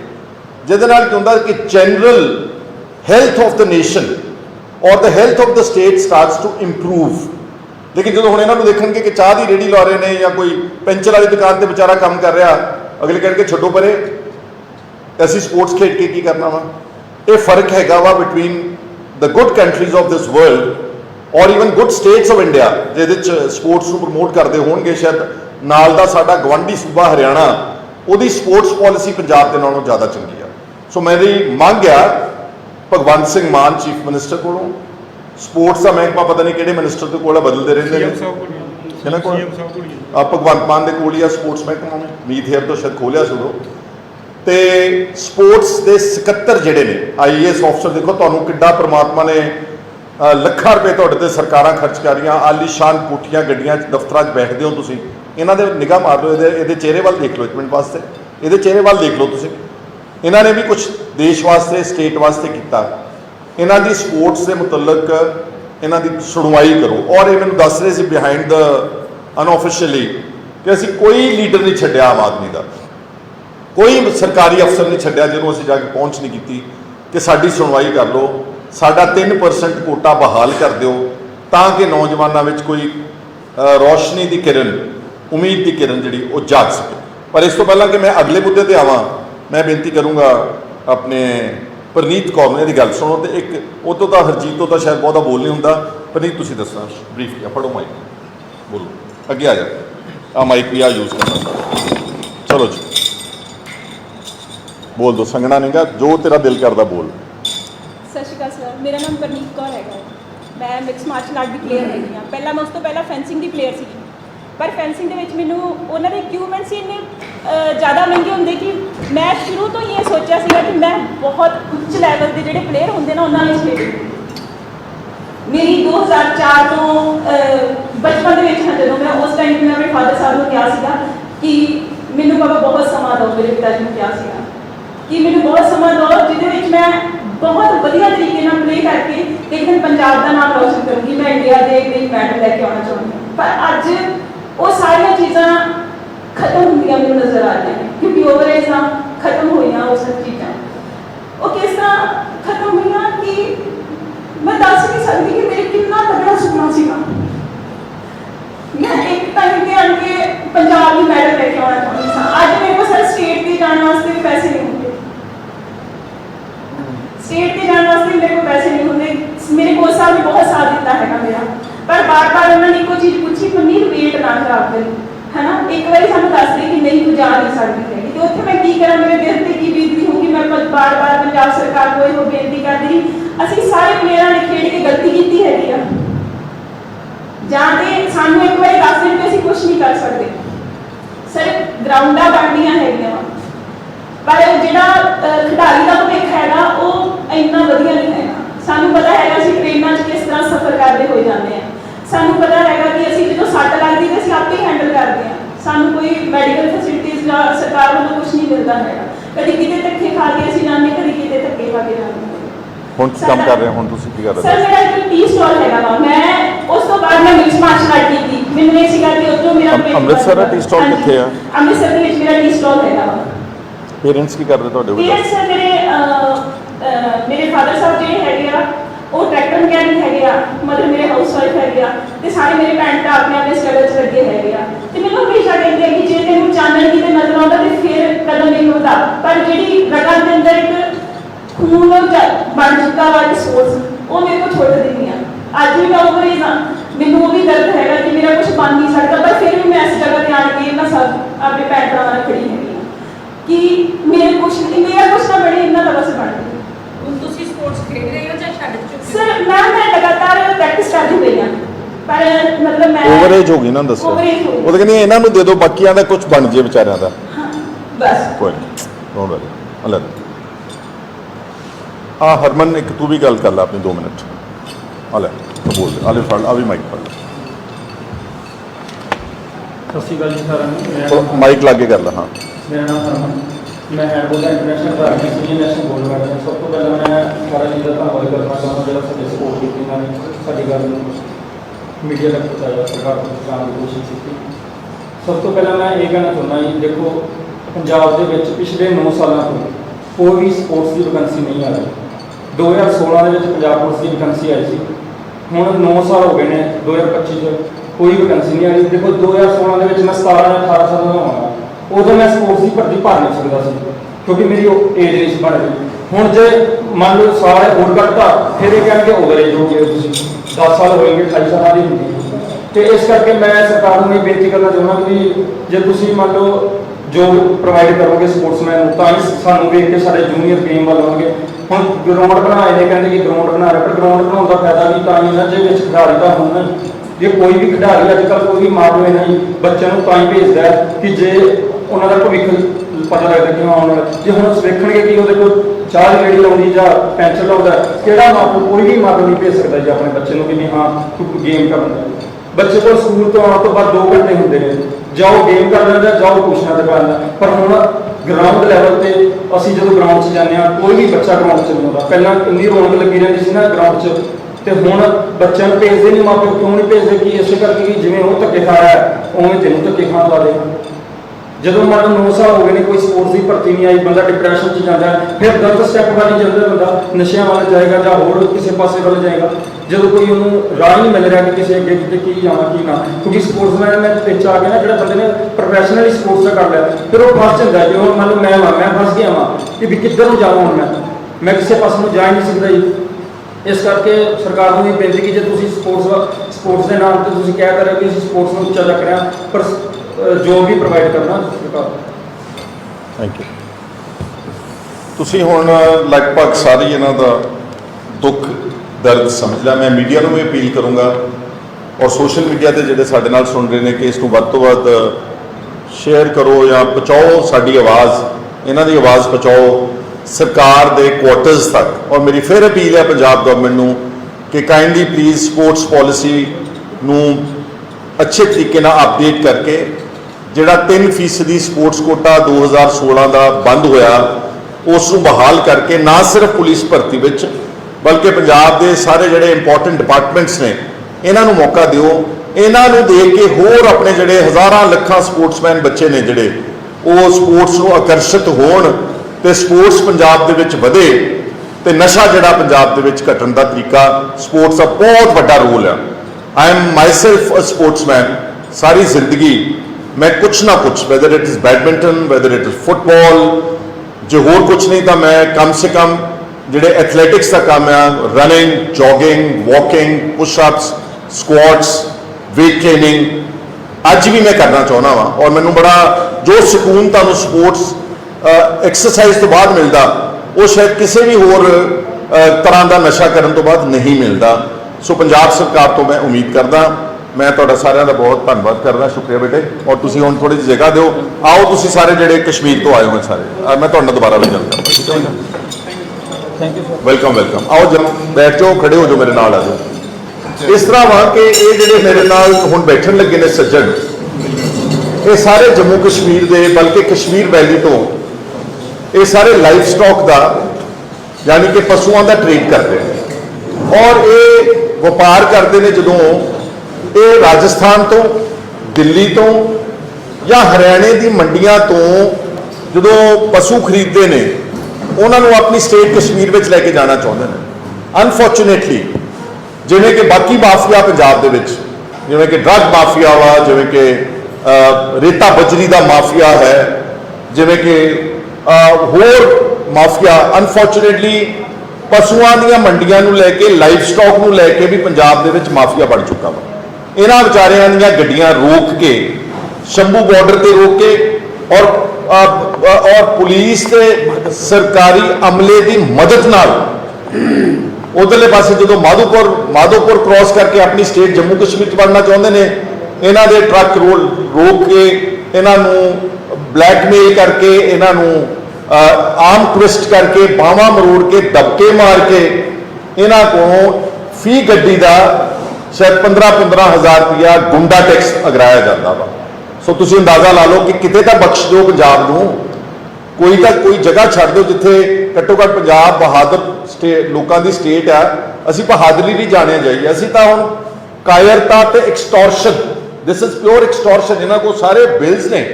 ਜਿਹਦੇ ਨਾਲ ਕੀ ਹੁੰਦਾ ਕਿ general health of the nation ਔਰ the health of the state starts to improve ਲੇਕਿਨ ਜਦੋਂ ਹੁਣ ਇਹਨਾਂ ਨੂੰ ਦੇਖਣਗੇ ਕਿ ਚਾਹ ਦੀ ਰੇੜੀ ਲਾ ਰਹੇ ਨੇ ਜਾਂ ਕੋਈ ਪੈਂਚਰ ਵਾਲੀ ਦੁਕਾਨ ਤੇ ਵਿਚਾਰਾ ਕੰਮ ਕਰ ਰਿਹਾ, ਅਗਲੇ ਕਹਿਣਗੇ, ਛੱਡੋ ਪਰੇ, ਅਸੀਂ ਸਪੋਰਟਸ ਖੇਡ ਕੇ ਕੀ ਕਰਨਾ ਵਾ? ਇਹ ਫ਼ਰਕ ਹੈਗਾ ਵਾ between the good countries of this world ਔਰ even good states of India ਜਿਹਦੇ ਚ ਸਪੋਰਟਸ ਨੂੰ ਪ੍ਰਮੋਟ ਕਰਦੇ ਹੋਣਗੇ ਸ਼ਾਇਦ ਨਾਲ ਦਾ ਸਾਡਾ ਗਵਾਂਢੀ ਸੂਬਾ ਹਰਿਆਣਾ ਉਹਦੀ ਸਪੋਰਟਸ ਪਾਲਿਸੀ ਪੰਜਾਬ ਦੇ ਨਾਲੋਂ ਜ਼ਿਆਦਾ ਚੰਗੀ ਆ। ਸੋ ਮੇਰੀ ਮੰਗ ਆ ਭਗਵੰਤ ਸਿੰਘ ਮਾਨ ਚੀਫ ਮਿਨਿਸਟਰ ਕੋਲੋਂ। ਸਪੋਰਟਸ ਦਾ ਮਹਿਕਮਾ ਪਤਾ ਨਹੀਂ ਕਿਹੜੇ ਮਿਨਿਸਟਰ ਦੇ ਕੋਲ ਆ, ਬਦਲਦੇ ਰਹਿੰਦੇ ਨੇ। ਕਿਹਨਾਂ ਕੋਲ? ਆ। ਭਗਵੰਤ ਮਾਨ ਦੇ ਕੋਲ ਹੀ ਆ ਸਪੋਰਟਸ ਮਹਿਕਮਾ। ਨੇ ਮੀਤ ਹੇਅਰ ਤੋਂ ਸ਼ਾਇਦ ਖੋਲਿਆ ਸੁਣੋ ਤੇ ਸਪੋਰਟਸ ਦੇ ਸਕੱਤਰ ਜਿਹੜੇ ਨੇ ਆਈਏਐਸ ਅਫਸਰ ਦੇਖੋ ਤੁਹਾਨੂੰ ਕਿੱਡਾ ਪ੍ਰਮਾਤਮਾ ਨੇ ਲੱਖਾਂ ਰੁਪਏ ਤੁਹਾਡੇ ਤੇ ਸਰਕਾਰਾਂ ਖਰਚ ਕਰ ਰਹੀਆਂ ਆਲੀਸ਼ਾਨ ਕੋਠੀਆਂ, ਗੱਡੀਆਂ 'ਚ, ਦਫ਼ਤਰਾਂ 'ਚ ਬੈਠਦੇ ਹੋ ਤੁਸੀਂ। ਇਹਨਾਂ ਦੇ ਨਿਗਾਹ ਮਾਰ ਲਓ, ਇਹਦੇ ਇਹਦੇ ਚਿਹਰੇ ਵੱਲ ਦੇਖ ਲਓ ਇੱਕ ਮਿੰਟ ਵਾਸਤੇ। ਇਹਦੇ ਚਿਹਰੇ ਵੱਲ ਦੇਖ ਲਓ ਤੁਸੀਂ। ਇਹਨਾਂ ਨੇ ਵੀ ਕੁਝ ਦੇਸ਼ ਵਾਸਤੇ, ਸਟੇਟ ਵਾਸਤੇ ਕੀਤਾ। ਇਹਨਾਂ ਦੀ ਸਪੋਰਟਸ ਦੇ ਮੁਤਲਕ ਇਹਨਾਂ ਦੀ ਸੁਣਵਾਈ ਕਰੋ। ਔਰ ਇਹ ਮੈਨੂੰ ਦੱਸ ਰਹੇ ਸੀ ਬਿਹਾਈਂਡ ਦ ਅਨਆਫੀਸ਼ੀਅਲੀ ਕਿ ਅਸੀਂ ਕੋਈ ਲੀਡਰ ਨਹੀਂ ਛੱਡਿਆ ਆਮ ਆਦਮੀ ਦਾ। ਕੋਈ ਸਰਕਾਰੀ ਅਫਸਰ ਨਹੀਂ ਛੱਡਿਆ ਜਿਹਨੂੰ ਅਸੀਂ ਜਾ ਕੇ ਪਹੁੰਚ ਨਹੀਂ ਕੀਤੀ ਕਿ ਸਾਡੀ ਸੁਣਵਾਈ ਕਰ ਲਓ। ਸਾਡਾ 3% ਕੋਟਾ ਬਹਾਲ ਕਰ ਦਿਓ ਤਾਂ ਕਿ ਨੌਜਵਾਨਾਂ ਵਿੱਚ ਕੋਈ ਰੋਸ਼ਨੀ ਦੀ ਕਿਰਨ, ਉਮੀਦ ਦੀ ਕਿਰਨ ਜਿਹੜੀ ਉਹ ਜਾਗ ਸਕੇ। ਪਰ ਇਸ ਤੋਂ ਪਹਿਲਾਂ ਕਿ ਮੈਂ ਅਗਲੇ ਮੁੱਦੇ ਤੇ ਆਵਾਂ, ਮੈਂ ਬੇਨਤੀ ਕਰੂੰਗਾ ਆਪਣੇ ਪ੍ਰਨੀਤ ਕੌਰ ਨੇ ਇਹਦੀ ਗੱਲ ਸੁਣੋ ਤੇ ਇੱਕ, ਉਹ ਤੋਂ ਤਾਂ ਹਰਜੀਤ ਤੋਂ ਤਾਂ ਸ਼ਾਇਦ ਬਹੁਤਾ ਬੋਲ ਨਹੀਂ ਹੁੰਦਾ। ਪ੍ਰਨੀਤ, ਤੁਸੀਂ ਦੱਸਣਾ ਬਰੀਫਲੀ ਪੜੋ ਮਾਈਕ ਬੋਲੋ। ਅੱਗੇ ਆ ਜਾ। ਆ ਮਾਈਕ ਵੀ ਆ ਯੂਜ਼ ਕਰਨਾ ਚਲੋ ਜੀ। ਬੋਲ ਦੋ ਸੰਗਣਾ ਨੇਗਾ, ਜੋ ਤੇਰਾ ਦਿਲ ਕਰਦਾ ਬੋਲ ਸਤਿ ਸ਼੍ਰੀ ਅਕਾਲ ਸਰ ਮੇਰਾ ਨਾਮ ਪਰਨੀਤ ਕੌਰ ਹੈਗਾ। ਮੈਂ ਮਿਕਸ ਮਾਰਸ਼ਲ ਆਰਟ ਦੀ ਪਲੇਅਰ ਹੈਗੀ ਹਾਂ। ਪਹਿਲਾਂ ਮੈਂ ਉਸ ਤੋਂ ਪਹਿਲਾਂ ਫੈਂਸਿੰਗ ਦੀ ਪਲੇਅਰ ਸੀ ਪਰ ਫੈਂਸਿੰਗ ਦੇ ਵਿੱਚ ਮੈਨੂੰ ਉਹਨਾਂ ਦੇ ਇਕਵਿਪਮੈਂਟਸ ਹੀ ਇੰਨੇ ਜ਼ਿਆਦਾ ਮਹਿੰਗੇ ਹੁੰਦੇ ਕਿ ਮੈਂ ਸ਼ੁਰੂ ਤੋਂ ਹੀ ਇਹ ਸੋਚਿਆ ਸੀਗਾ ਕਿ ਮੈਂ ਬਹੁਤ ਉੱਚ ਲੈਵਲ ਦੇ ਜਿਹੜੇ ਪਲੇਅਰ ਹੁੰਦੇ ਨਾ ਉਹਨਾਂ ਵਿੱਚ ਖੇਡਾਂ। ਮੇਰੀ 2004 ਤੋਂ ਬਚਪਨ ਦੇ ਵਿੱਚ ਹਾਂ ਜਦੋਂ ਮੈਂ ਉਸ ਟਾਈਮ ਮੈਂ ਆਪਣੇ ਫਾਦਰ ਸਾਹਿਬ ਨੂੰ ਕਿਹਾ ਸੀਗਾ ਕਿ ਮੈਨੂੰ ਬਾਬਾ ਬਹੁਤ ਸਮਾਂ ਦਿਓ, ਮੇਰੇ ਪਿਤਾ ਜੀ ਨੂੰ ਕਿਹਾ ਸੀਗਾ। ਕਿ ਮੈਨੂੰ ਬਹੁਤ ਸਮਾਂ ਦਿਓ, ਜਿਹਦੇ ਵਿੱਚ ਮੈਂ ਬਹੁਤ ਵਧੀਆ ਤਰੀਕੇ ਨਾਲ ਪਲੇ ਕਰਕੇ ਤੇ ਪੰਜਾਬ ਦਾ ਨਾਮ ਰੋਸ਼ਨ ਕਰੂੰਗੀ। ਮੈਂ ਇੰਡੀਆ ਦੇ ਲਈ ਮੈਡਲ ਲੈ ਕੇ ਆਉਣਾ ਚਾਹੁੰਦੀ ਪਰ ਅੱਜ ਉਹ ਸਾਰੀਆਂ ਚੀਜ਼ਾਂ ਖਤਮ ਹੁੰਦੀਆਂ ਮੈਨੂੰ ਨਜ਼ਰ ਆ ਰਹੀਆਂ ਕਿਉਂਕਿ ਓਵਰ ਏਜ ਖਤਮ ਹੋਈਆਂ ਉਹ ਚੀਜ਼ਾਂ। ਉਹ ਕਿਸ ਤਰ੍ਹਾਂ ਖਤਮ ਹੋਈਆਂ ਕਿ ਮੈਂ ਦੱਸ ਨਹੀਂ ਸਕਦੀ ਕਿ ਮੇਰੇ ਕਿੰਨਾ ਤਗੜਾ ਸੁਪਨਾ ਸੀਗਾ। ਮੈਂ ਇੱਕ ਟਾਈਮ ਤੇ ਆਣ ਪੰਜਾਬ ਦੀ ਮੈਡਲ ਲੈ ਕੇ ਆਉਣਾ ਚਾਹੁੰਦੀ ਸਾਂ। ਅੱਜ ਮੇਰੇ ਕੋਲ ਸਰ ਸਟੇਟ ਤੇ ਜਾਣ ਵਾਸਤੇ ਪੈਸੇ ਨਹੀਂ ਹੁੰਦੇ ਸਟੇਟ ਤੇ ਜਾਣ ਵਾਸਤੇ ਮੇਰੇ ਕੋਲ ਪੈਸੇ ਨਹੀਂ ਹੁੰਦੇ। ਮੇਰੇ ਕੋਚ ਸਾਹਿਬ ਨੇ ਬਹੁਤ ਸਾਥ ਦਿੱਤਾ ਹੈਗਾ ਮੇਰਾ। ਪਰ ਬਾਰ-ਬਾਰ ਉਹਨਾਂ ਨੇ ਇੱਕੋ ਚੀਜ਼ ਪੁੱਛੀ ਮਨੀਰ ਵੇਟ ਨਾ ਖਰਾਬ ਕਰੀ ਹੈਨਾ? ਇੱਕ ਵਾਰੀ ਸਾਨੂੰ ਦੱਸ ਦੇ ਕਿ ਨਹੀਂ, ਤੂੰ ਜਾ ਨਹੀਂ ਸਕਦੀ ਹੈਗੀ। ਤੇ ਉੱਥੇ ਮੈਂ ਕੀ ਕਰਾਂ? ਮੇਰੇ ਦਿਲ ਤੇ ਕੀ ਬੀਤਦੀ ਹੋਊਗੀ? ਮੈਂ ਬਾਰ-ਬਾਰ ਪੰਜਾਬ ਸਰਕਾਰ ਕੋਲ ਇਹੋ ਬੇਨਤੀ ਕਰਦੀ ਰਹੀ। ਅਸੀਂ ਸਾਰੇ ਪਲੇਅਰਾਂ ਨੇ ਖੇਡ ਕੇ ਗਲਤੀ ਕੀਤੀ ਹੈਗੀ ਆ। ਜਾਂ ਤੇ ਸਾਨੂੰ ਇੱਕ ਵਾਰੀ ਦੱਸ ਦੇਣ ਕਿ ਅਸੀਂ ਕੁਝ ਨਹੀਂ ਕਰ ਸਕਦੇ। ਸਰ ਗਰਾਊਂਡਾਂ ਬਣਨੀਆਂ ਹੈਗੀਆਂ ਵਾਂ। ਪਰ ਜਿਹੜਾ ਖਿਡਾਰੀ ਦਾ ਭਵਿੱਖ ਹੈਗਾ ਇੰਨਾ ਵਧੀਆ ਨਹੀਂ ਹੈਗਾ ਸਾਨੂੰ ਪਤਾ ਹੈਗਾ ਅਸੀਂ ਟ੍ਰੇਨਾਂ 'ਚ ਕਿਸ ਤਰ੍ਹਾਂ ਸਫ਼ਰ ਕਰਦੇ ਹੋਏ ਜਾਂਦੇ ਆ ਸਾਨੂੰ ਪਤਾ ਹੈਗਾ ਕਿ ਅਸੀਂ ਜਦੋਂ ਸੱਟ ਲੱਗਦੀ ਤੇ ਅਸੀਂ ਆਪੇ ਹੈਂਡਲ ਕਰਦੇ ਆ ਸਾਨੂੰ ਕੋਈ ਮੈਡੀਕਲ ਫੈਸਿਲਿਟੀਜ਼ ਜਾਂ ਸਰਕਾਰ ਵੱਲੋਂ ਕੁਝ ਨਹੀਂ ਮਿਲਦਾ ਹੈਗਾ। ਕਦੀ ਕਿਤੇ ਧੱਕੇ ਖਾ ਕੇ ਅਸੀਂ ਜਾਂਦੇ ਕਦੀ ਕਿਤੇ ਧੱਕੇ ਖਾ ਕੇ ਜਾਂਦੇ। ਹਾਂ। ਹੁਣ ਕੀ ਕੰਮ ਕਰ ਰਹੇ ਹੋ? ਹੁਣ ਤੁਸੀਂ ਕੀ ਕਰ ਰਹੇ ਸਰ ਮੇਰਾ ਇੱਕ ਟੀ ਸਟਾਲ ਹੈਗਾ ਵਾ। ਮੈਂ ਉਸ ਤੋਂ ਬਾਅਦ ਮੈਂ ਮਿਕਸ ਮਾਰਸ਼ਲ ਆਰਟ ਕੀਤੀ। ਮੈਨੂੰ ਇਹ ਸੀਗਾ ਕਿ ਉੱਥੋਂ ਮੇਰਾ ਅੰਮ- ਅੰਮ੍ਰਿਤਸਰ ਦਾ tea stall ਹਾਂਜੀ। ਕਿੱਥੇ ਆ? ਅੰਮ੍ਰਿਤਸਰ ਦੇ ਵਿੱਚ ਮੇਰਾ ਟੀ ਸਟਾਲ ਹੈਗਾ ਵਾ। ਪੇਰੈਂਟਸ ਕੀ ਕਰਦੇ ਤੁਹਾਡੇ ਕੋਲ ਪੇਰੈਂਟਸ ਮੇਰੇ ਅਹ, ਅਹ, ਮੇਰੇ ਫਾਦਰ ਸਾਹਿਬ ਜਿਹੜੇ ਹੈਗੇ ਆ ਉਹ ਟਰੈਕਟਰ ਮਕੈਨਿਕ ਹੈਗੇ ਆ ਮਦਰ ਮੇਰੇ ਹਾਊਸ ਵਾਈਫ ਹੈਗੇ ਆ ਤੇ ਸਾਰੇ ਮੇਰੇ ਭੈਣ ਭਰਾ ਆਪਣੇ ਆਪਣੇ ਸਟਰਗਲ 'ਚ ਲੱਗੇ ਹੈਗੇ ਆ। ਤੇ ਮੈਨੂੰ ਹਮੇਸ਼ਾ ਕਹਿੰਦੇ ਆ ਕਿ ਜੇ ਤੈਨੂੰ ਚਾਨਣ ਕਿਤੇ ਨਜ਼ਰ ਆਉਂਦਾ ਤੇ ਫਿਰ ਕਦਮ ਇੱਕ ਵਧਾ ਪਰ ਜਿਹੜੀ ਰਗਾਂ ਦੇ ਅੰਦਰ ਇੱਕ ਖੂਨ ਜ- ਬਣ ਚੁੱਕਾ ਵਾ ਇੱਕ ਸੋਚ ਉਹ ਮੇਰੇ ਕੋਲ ਛੋੜ ਦਿੰਦੀ ਆ। ਅੱਜ ਵੀ ਮੈਂ ਓਵਰ ਹਾਂ ਮੈਨੂੰ ਉਹ ਵੀ ਦਰਦ ਹੈਗਾ ਕਿ ਮੇਰਾ ਕੁਝ ਬਣ ਨਹੀਂ ਸਕਦਾ ਪਰ ਫਿਰ ਵੀ ਮੈਂ ਇਸ ਜਗ੍ਹਾ ਤੇ ਆਣ ਕੇ ਇਹਨਾਂ ਸਭ ਆਪਣੇ ਭੈਣ ਭਰਾਵਾਂ ਨਾਲ ਖੜੀ ਹੈਗੀ ਹਾਂ ਕਿ ਮੇਰੇ ਕੁਝ ਨਹੀਂ ਮੇਰਾ ਕੁਝ ਨਾ ਬਣੇ ਇਹਨਾਂ ਦਾ ਬਸ ਬਣ ਜਾਵੇ ਹੁਣ ਤੁਸੀਂ ਸਪੋਰਟਸ ਖੇਡ ਰਹੇ ਹੋ ਜਾਂ ਛੱਡ ਚੁੱਕੇ ਸਰ ਮੈਂ ਮੈਂ ਲਗਾਤਾਰ ਪ੍ਰੈਕਟਿਸ ਕਰਦੀ ਪਈ ਹਾਂ। ਪਰ ਮਤਲਬ ਮੈਂ ਓਵਰੇਜ ਹੋ ਗਈ ਨਾ ਦੱਸੋ। Overage ਹੋ ਗਈ। ਉਹ ਤਾਂ ਕਹਿੰਦੀ ਇਹਨਾਂ ਨੂੰ ਦੇ ਦਿਓ ਬਾਕੀਆਂ ਦਾ ਕੁਝ ਬਣ ਜੇ ਵਿਚਾਰਿਆਂ ਦਾ। ਹਾਂ, ਬਸ। ਕੋਈ ਨਹੀਂ ਡੋਂਟ ਵਰੀ ਅੱਲਾ ਆ ਹਰਮਨ ਇੱਕ ਤੂੰ ਵੀ ਗੱਲ ਕਰ ਲੈ ਆਪਣੀ 2 ਮਿੰਟ। ਆ ਲੈ ਤੂੰ ਬੋਲ ਦੇ। ਆ ਲੈ ਫੜ ਆ ਵੀ ਮਾਈਕ ਫੜ ਲੈ। ਸਤਿ ਸ਼੍ਰੀ ਅਕਾਲ ਜੀ ਸਾਰਿਆਂ ਨੂੰ। ਨਾਮ- ਮਾਈਕ ਲਾਗੇ ਕਰ ਲੈ ਹਾਂ। ਮੇਰਾ ਨਾਮ ਹਰਮਨ। ਮੈਂ ਹੈਡਬੋਲ ਇੰਟਰਨੈਸ਼ਨਲ ਦਾ ਸੀਨੀਅਰ ਨੈਸ਼ਨਲ ਬੋਲ ਕਰਦਾ ਸਭ ਤੋਂ ਪਹਿਲਾਂ ਮੈਂ ਸਾਰਾ ਜੀ ਦਾ ਧੰਨਵਾਦ ਕਰਨਾ ਚਾਹੁੰਦਾ, ਜਿਹੜਾ ਸਾਡੇ ਸਪੋਰਟ ਕੀਤੀ ਇਹਨਾਂ ਨੇ, ਸਾਡੀ ਗੱਲ ਨੂੰ ਮੀਡੀਆ ਤੱਕ ਪਹੁੰਚਾਇਆ ਸਰਕਾਰ ਨੂੰ ਪਹੁੰਚਾਉਣ ਦੀ ਕੋਸ਼ਿਸ਼ ਕੀਤੀ। ਸਭ ਤੋਂ ਪਹਿਲਾਂ ਮੈਂ ਇਹ ਕਹਿਣਾ ਚਾਹੁੰਦਾ ਜੀ, ਦੇਖੋ, ਪੰਜਾਬ ਦੇ ਵਿੱਚ ਪਿਛਲੇ 9 ਸਾਲਾਂ ਤੋਂ ਕੋਈ ਵੀ ਸਪੋਰਟਸ ਦੀ ਵੈਕੈਂਸੀ ਨਹੀਂ ਆ ਰਹੀ। 2016 ਦੇ ਵਿੱਚ ਪੰਜਾਬ ਪੁਲਿਸ ਦੀ ਵੈਕੈਂਸੀ ਆਈ ਸੀ। ਹੁਣ 9 ਸਾਲ ਹੋ ਗਏ ਨੇ 2025 ਚ ਕੋਈ ਵੈਕੈਂਸੀ ਨਹੀਂ ਆ ਰਹੀ। ਦੇਖੋ 2016 ਦੇ ਵਿੱਚ ਮੈਂ 17 ਜਾਂ 18 ਸਾਲ ਦਾ ਹੋਵਾਂਗਾ ਉਦੋਂ ਮੈਂ ਸਪੋਰਟਸ ਦੀ ਭਰਤੀ ਭਰ ਨਹੀਂ ਸਕਦਾ ਸੀ, ਕਿਉਂਕਿ ਮੇਰੀ ਉਹ ਏਜ ਨਹੀਂ ਸੀ ਬਣ ਰਹੀ ਹੁਣ ਜੇ ਮੰਨ ਲਓ ਸਾਰੇ ਹੋਰ ਘਟਦਾ ਫਿਰ ਇਹ ਕਹਿਣਗੇ ਓਵਰ ਏਜ ਹੋ ਗਏ ਤੁਸੀਂ। 10 ਸਾਲ ਹੋਏਗੇ 28 ਸਾਲਾਂ ਦੀ ਹੁੰਦੀ ਤੇ ਇਸ ਕਰਕੇ ਮੈਂ ਸਰਕਾਰ ਨੂੰ ਇਹ ਬੇਨਤੀ ਕਰਨਾ ਚਾਹੁੰਦਾ ਕਿ ਜੇ ਤੁਸੀਂ ਮੰਨ ਲਓ ਜੋ ਪ੍ਰੋਵਾਈਡ ਕਰੋਗੇ ਸਪੋਰਟਸਮੈਨ ਨੂੰ, ਤਾਂ ਹੀ ਸਾਨੂੰ ਵੇਖ ਕੇ ਸਾਡੇ ਜੂਨੀਅਰ ਗੇਮ ਵੱਲ ਆਉਣਗੇ। ਹੁਣ ਗਰਾਊਂਡ ਬਣਾਏ ਨੇ, ਕਹਿੰਦੇ ਕਿ ਗਰਾਊਂਡ ਬਣਾ ਰਹੇ, ਪਰ ਗਰਾਊਂਡ ਬਣਾਉਣ ਦਾ ਫਾਇਦਾ ਵੀ ਤਾਂ ਹੀ ਨਾ ਜੇ ਵਿੱਚ ਖਿਡਾਰੀ ਤਾਂ ਹੋਣ। ਜੇ ਕੋਈ ਵੀ ਖਿਡਾਰੀ ਅੱਜ ਕੱਲ੍ਹ ਕੋਈ ਵੀ ਮਾਂ ਪਿਓ ਇਹਨਾਂ ਹੀ ਬੱਚਿਆਂ ਨੂੰ ਤਾਂ ਹੀ ਭੇਜਦਾ ਕਿ ਜੇ ਉਹਨਾਂ ਦਾ ਭਵਿੱਖ ਪਤਾ ਲੱਗਦਾ ਕਿ ਆਉਣ ਵਾਲਾ ਜੇ ਹੁਣ ਉਸ ਵੇਖਣਗੇ ਕਿ ਉਹਦੇ ਕੋਲ ਚਾਹ ਦੀ ਲਾਉਂਦੀ ਜਾਂ ਪੈਂਚਰ ਲਾਉਂਦਾ ਕਿਹੜਾ ਮਾਂ ਕੋਈ ਵੀ ਮਾਂ ਨਹੀਂ ਭੇਜ ਸਕਦਾ ਜੀ ਆਪਣੇ ਬੱਚੇ ਨੂੰ ਕਿ ਨਹੀਂ ਹਾਂ ਤੂੰ ਗੇਮ ਕਰ ਦਾ। ਬੱਚੇ ਕੋਲ ਸਕੂਲ ਤੋਂ ਆਉਣ ਤੋਂ ਬਾਅਦ 2 ਘੰਟੇ ਹੁੰਦੇ ਨੇ। ਜਾਓ ਗੇਮ ਕਰਨ ਜਾਂ ਜਾਓ ਟਿਊਸ਼ਨਾਂ ਤੇ ਪੜ੍ਹਨ ਪਰ ਹੁਣ ਗਰਾਊਂਡ ਲੈਵਲ ਤੇ ਅਸੀਂ ਜਦੋਂ ਗਰਾਊਂਡ 'ਚ ਜਾਂਦੇ ਹਾਂ ਕੋਈ ਵੀ ਬੱਚਾ ਗਰਾਊਂਡ 'ਚ ਨਹੀਂ ਆਉਂਦਾ। ਪਹਿਲਾਂ ਇੰਨੀ ਰੌਣਕ ਲੱਗੀ ਰਹਿੰਦੀ ਸੀ ਨਾ ਗਰਾਊਂਡ 'ਚ। ਤੇ ਹੁਣ ਬੱਚਿਆਂ ਨੂੰ ਭੇਜਦੇ ਨਹੀਂ ਮਾਪੇ ਕਿਉਂ ਨਹੀਂ ਭੇਜਦੇ ਕਿ ਇਸੇ ਕਰਕੇ ਕਿ ਜਿਵੇਂ ਉਹ ਧੱਕੇ ਖਾ ਰਿਹਾ ਹੈ, ਉਵੇਂ ਤੈਨੂੰ ਧੱਕੇ ਖਾਣ ਲਾ ਦੇ। ਜਦੋਂ ਮਨ ਲਓ 9 ਸਾਲ ਹੋ ਗਏ ਨੇ ਕੋਈ ਸਪੋਰਟਸ ਦੀ ਭਰਤੀ ਨਹੀਂ ਆਈ ਬੰਦਾ ਡਿਪਰੈਸ਼ਨ 'ਚ ਜਾਂਦਾ ਹੈ, ਫਿਰ ਗਲਤ ਸਟੈਪ ਵੱਲ ਹੀ ਜਾਂਦਾ ਬੰਦਾ ਨਸ਼ਿਆਂ ਵੱਲ ਜਾਏਗਾ ਜਾਂ ਹੋਰ ਕਿਸੇ ਪਾਸੇ ਵੱਲ ਜਾਏਗਾ। ਜਦੋਂ ਕੋਈ ਉਹਨੂੰ ਰਾਹ ਹੀ ਨਹੀਂ ਮਿਲ ਰਿਹਾ ਕਿ ਕਿਸੇ ਅੱਗੇ ਕਿਤੇ ਕੀ ਜਾਵਾਂ ਕੀ ਨਾ ਕਿਉਂਕਿ ਸਪੋਰਟਸਮੈਨ ਮੈਂ ਵਿੱਚ ਆ ਕੇ ਨਾ ਜਿਹੜਾ ਬੰਦੇ ਨੇ ਪ੍ਰੋਫੈਸ਼ਨਲੀ ਸਪੋਰਟਸ ਦਾ ਕਰ ਲਿਆ ਫਿਰ ਉਹ ਫਸ ਜਾਂਦਾ ਜੇ ਹੁਣ ਮੰਨ ਲਓ ਮੈਂ ਵਾਂ ਮੈਂ ਫਸ ਗਿਆ ਵਾਂ ਕਿ ਵੀ ਕਿੱਧਰ ਨੂੰ ਜਾਵਾਂ ਹੁਣ ਮੈਂ? ਮੈਂ ਕਿਸੇ ਪਾਸੇ ਨੂੰ ਜਾ ਹੀ ਨਹੀਂ ਸਕਦਾ ਜੀ। ਇਸ ਕਰਕੇ ਸਰਕਾਰ ਨੂੰ ਵੀ ਬੇਨਤੀ ਕਿ ਜੇ ਤੁਸੀਂ ਸਪੋਰਟਸ ਸਪੋਰਟਸ ਦੇ ਨਾਮ ਤੇ ਤੁਸੀਂ ਕਹਿ ਕਰ ਰਹੇ ਹੋ ਕਿ ਅਸੀਂ ਸਪੋਰਟਸ ਨੂੰ ਉੱਚਾ ਚੱਕ ਰਹੇ ਹਾਂ ਪਰ ਜੋਬ ਵੀ ਪ੍ਰੋਵਾਈਡ ਕਰਨਾ ਸਰਕਾਰ ਥੈਂਕ ਯੂ ਤੁਸੀਂ ਹੁਣ ਲਗਭਗ ਸਾਰੀ ਇਹਨਾਂ ਦਾ ਦੁੱਖ ਦਰਦ ਸਮਝ ਲਿਆ। ਮੈਂ ਮੀਡੀਆ ਨੂੰ ਵੀ ਅਪੀਲ ਕਰੂੰਗਾ ਔਰ ਸੋਸ਼ਲ ਮੀਡੀਆ ਤੇ ਜਿਹੜੇ ਸਾਡੇ ਨਾਲ ਸੁਣ ਰਹੇ ਨੇ ਕਿ ਇਸ ਨੂੰ ਵੱਧ ਤੋਂ ਵੱਧ ਸ਼ੇਅਰ ਕਰੋ ਜਾਂ ਪਹੁੰਚਾਓ ਸਾਡੀ ਆਵਾਜ਼ ਇਹਨਾਂ ਦੀ ਆਵਾਜ਼ ਪਹੁੰਚਾਓ ਸਰਕਾਰ ਦੇ ਕੁਆਟਰਸ ਤੱਕ। ਔਰ ਮੇਰੀ ਫਿਰ ਅਪੀਲ ਹੈ ਪੰਜਾਬ ਗਵਰਨਮੈਂਟ ਨੂੰ ਕਿ ਕਾਈਂਡਲੀ ਪਲੀਜ਼ ਸਪੋਰਟਸ ਪਾਲਿਸੀ ਨੂੰ ਅੱਛੇ ਤਰੀਕੇ ਨਾਲ ਅਪਡੇਟ ਕਰਕੇ ਜਿਹੜਾ 3 ਫੀਸਦੀ ਸਪੋਰਟਸ ਕੋਟਾ 2016 ਦਾ ਬੰਦ ਹੋਇਆ, ਉਸ ਨੂੰ ਬਹਾਲ ਕਰਕੇ ਨਾ ਸਿਰਫ ਪੁਲਿਸ ਭਰਤੀ ਵਿੱਚ, ਬਲਕਿ ਪੰਜਾਬ ਦੇ ਸਾਰੇ ਜਿਹੜੇ ਇੰਪੋਰਟੈਂਟ ਡਿਪਾਰਟਮੈਂਟਸ ਨੇ, ਇਹਨਾਂ ਨੂੰ ਮੌਕਾ ਦਿਓ। ਇਹਨਾਂ ਨੂੰ ਦੇਖ ਕੇ ਹੋਰ ਆਪਣੇ ਜਿਹੜੇ ਹਜ਼ਾਰਾਂ ਲੱਖਾਂ ਸਪੋਰਟਸਮੈਨ ਬੱਚੇ ਨੇ ਜਿਹੜੇ, ਉਹ ਸਪੋਰਟਸ ਨੂੰ ਆਕਰਸ਼ਿਤ ਹੋਣ ਤੇ ਸਪੋਰਟਸ ਪੰਜਾਬ ਦੇ ਵਿੱਚ ਵਧੇ ਤੇ ਨਸ਼ਾ ਜਿਹੜਾ ਪੰਜਾਬ ਦੇ ਵਿੱਚ ਘਟਣ ਦਾ ਤਰੀਕਾ, ਸਪੋਰਟਸ ਦਾ ਬਹੁਤ ਵੱਡਾ ਰੋਲ ਹੈ I am myself a sportsman ਸਾਰੀ ਜ਼ਿੰਦਗੀ ਮੈਂ ਕੁਛ ਨਾ ਕੁਛ whether it is badminton whether it is football ਜੇ ਹੋਰ ਕੁਛ ਨਹੀਂ ਤਾਂ ਮੈਂ ਕਮ ਸੇ ਕਮ ਜਿਹੜੇ ਐਥਲੈਟਿਕਸ ਦਾ ਕੰਮ ਆ running jogging walking push ups squats weight training ਅੱਜ ਵੀ ਮੈਂ ਕਰਨਾ ਚਾਹੁੰਦਾ ਵਾਂ। ਔਰ ਮੈਨੂੰ ਬੜਾ ਜੋ ਸਕੂਨ ਤੁਹਾਨੂੰ ਸਪੋਰਟਸ ਐਕਸਰਸਾਈਜ਼ ਤੋਂ ਬਾਅਦ ਮਿਲਦਾ, ਉਹ ਸ਼ਾਇਦ ਕਿਸੇ ਵੀ ਹੋਰ ਤਰ੍ਹਾਂ ਦਾ ਨਸ਼ਾ ਕਰਨ ਤੋਂ ਬਾਅਦ ਨਹੀਂ ਮਿਲਦਾ। ਸੋ ਪੰਜਾਬ ਸਰਕਾਰ ਤੋਂ ਮੈਂ ਉਮੀਦ ਕਰਦਾ ਮੈਂ ਤੁਹਾਡਾ ਸਾਰਿਆਂ ਦਾ ਬਹੁਤ ਧੰਨਵਾਦ ਕਰਦਾ ਸ਼ੁਕਰੀਆ ਬੇਟੇ। ਔਰ ਤੁਸੀਂ ਹੁਣ ਥੋੜੀ ਜਿਹੀ ਜਗ੍ਹਾ ਦਿਓ। ਆਓ ਤੁਸੀਂ ਸਾਰੇ ਜਿਹੜੇ ਕਸ਼ਮੀਰ ਤੋਂ ਆਏ ਹੋ ਸਾਰੇ। ਮੈਂ ਤੁਹਾਡੇ ਦੁਬਾਰਾ ਵੀ ਗੱਲ ਕਰਾਂਗਾ ਠੀਕ ਹੈ thank you sir welcome welcome ਆਓ ਜਮ ਬੈਠ ਜਾਓ ਖੜੇ ਹੋ ਜਾਓ ਮੇਰੇ ਨਾਲ ਆ ਜਾਓ। ਇਸ ਤਰ੍ਹਾਂ ਵਾ ਕਿ ਇਹ ਜਿਹੜੇ ਮੇਰੇ ਨਾਲ ਹੁਣ ਬੈਠਣ ਲੱਗੇ ਨੇ ਸੱਜਣ ਇਹ ਸਾਰੇ ਜੰਮੂ ਕਸ਼ਮੀਰ ਦੇ ਬਲਕਿ ਕਸ਼ਮੀਰ ਵੈਲੀ ਤੋਂ ਇਹ ਸਾਰੇ ਲਾਈਫ ਸਟਾਕ ਦਾ ਯਾਨੀ ਕਿ ਪਸ਼ੂਆਂ ਦਾ ਟ੍ਰੇਡ ਕਰਦੇ ਨੇ। ਔਰ ਇਹ ਵਪਾਰ ਕਰਦੇ ਨੇ ਜਦੋਂ ਇਹ ਰਾਜਸਥਾਨ ਤੋਂ, ਦਿੱਲੀ ਤੋਂ ਜਾਂ ਹਰਿਆਣੇ ਦੀ ਮੰਡੀਆਂ ਤੋਂ ਜਦੋਂ ਪਸ਼ੂ ਖਰੀਦਦੇ ਨੇ, ਉਹਨਾਂ ਨੂੰ ਆਪਣੀ ਸਟੇਟ ਕਸ਼ਮੀਰ ਵਿੱਚ ਲੈ ਕੇ ਜਾਣਾ ਚਾਹੁੰਦੇ ਨੇ। ਅਨਫੋਰਚੂਨੇਟਲੀ ਜਿਵੇਂ ਕਿ ਬਾਕੀ ਮਾਫੀਆ ਪੰਜਾਬ ਦੇ ਵਿੱਚ, ਜਿਵੇਂ ਕਿ ਡਰੱਗ ਮਾਫੀਆ ਵਾ ਜਿਵੇਂ ਕਿ ਰੇਤਾ ਬਜਰੀ ਦਾ ਮਾਫੀਆ ਹੈ, ਜਿਵੇਂ ਕਿ ਹੋਰ ਮਾਫੀਆ ਅਨਫੋਰਚੂਨੇਟਲੀ ਪਸ਼ੂਆਂ ਦੀਆਂ ਮੰਡੀਆਂ ਨੂੰ ਲੈ ਕੇ ਲਾਈਵ ਸਟਾਕ ਨੂੰ ਲੈ ਕੇ ਵੀ ਪੰਜਾਬ ਦੇ ਵਿੱਚ ਮਾਫੀਆ ਬਣ ਚੁੱਕਾ ਵਾ। ਇਹਨਾਂ ਵਿਚਾਰਿਆਂ ਦੀਆਂ ਗੱਡੀਆਂ ਰੋਕ ਕੇ, ਸ਼ੰਭੂ ਬਾਰਡਰ ਤੇ ਰੋਕ ਕੇ ਔਰ ਔਰ ਪੁਲਿਸ ਤੇ ਸਰਕਾਰੀ ਅਮਲੇ ਦੀ ਮਦਦ ਨਾਲ ਉਧਰਲੇ ਪਾਸੇ ਜਦੋਂ ਮਾਧੋਪੁਰ ਮਾਧੋਪੁਰ ਕ੍ਰਾਸ ਕਰਕੇ ਆਪਣੀ ਸਟੇਟ ਜੰਮੂ ਕਸ਼ਮੀਰ ਚ ਵੜਨਾ ਚਾਹੁੰਦੇ ਨੇ, ਇਹਨਾਂ ਦੇ ਟਰੱਕ ਰੋਲ ਰੋਕ ਕੇ ਇਹਨਾਂ ਨੂੰ ਬਲੈਕਮੇਲ ਕਰਕੇ ਇਹਨਾਂ ਨੂੰ ਆਮ ਟਵਿਸਟ ਕਰਕੇ ਬਾਹਾਂ ਮਰੋੜ ਕੇ ਦਬਕੇ ਮਾਰ ਕੇ ਇਹਨਾਂ ਕੋਲੋਂ ਫੀ ਗੱਡੀ ਦਾ ਸ਼ਾਇਦ 15 15000 ਰੁਪਇਆ ਗੁੰਡਾ ਟੈਕਸ ਅਗਰਾਇਆ ਜਾਂਦਾ ਵਾ। ਸੋ ਤੁਸੀਂ ਅੰਦਾਜ਼ਾ ਲਾ ਲਓ ਕਿ ਕਿਤੇ ਤਾਂ ਬਖਸ਼ ਦਿਓ ਪੰਜਾਬ ਨੂੰ। ਕੋਈ ਤਾਂ ਕੋਈ ਜਗ੍ਹਾ ਛੱਡ ਦਿਓ ਜਿੱਥੇ ਘੱਟੋ ਘੱਟ ਪੰਜਾਬ ਬਹਾਦਰ ਸਟੇ, ਲੋਕਾਂ ਦੀ ਸਟੇਟ ਆ। ਅਸੀਂ ਬਹਾਦਰੀ ਵੀ ਜਾਣਿਆ ਜਾਈਏ ਅਸੀਂ ਤਾਂ ਹੁਣ ਕਾਇਰਤਾ ਤੇ extortion this is pure extortion ਇਹਨਾਂ ਕੋਲ ਸਾਰੇ ਬਿਲਸ ਨੇ।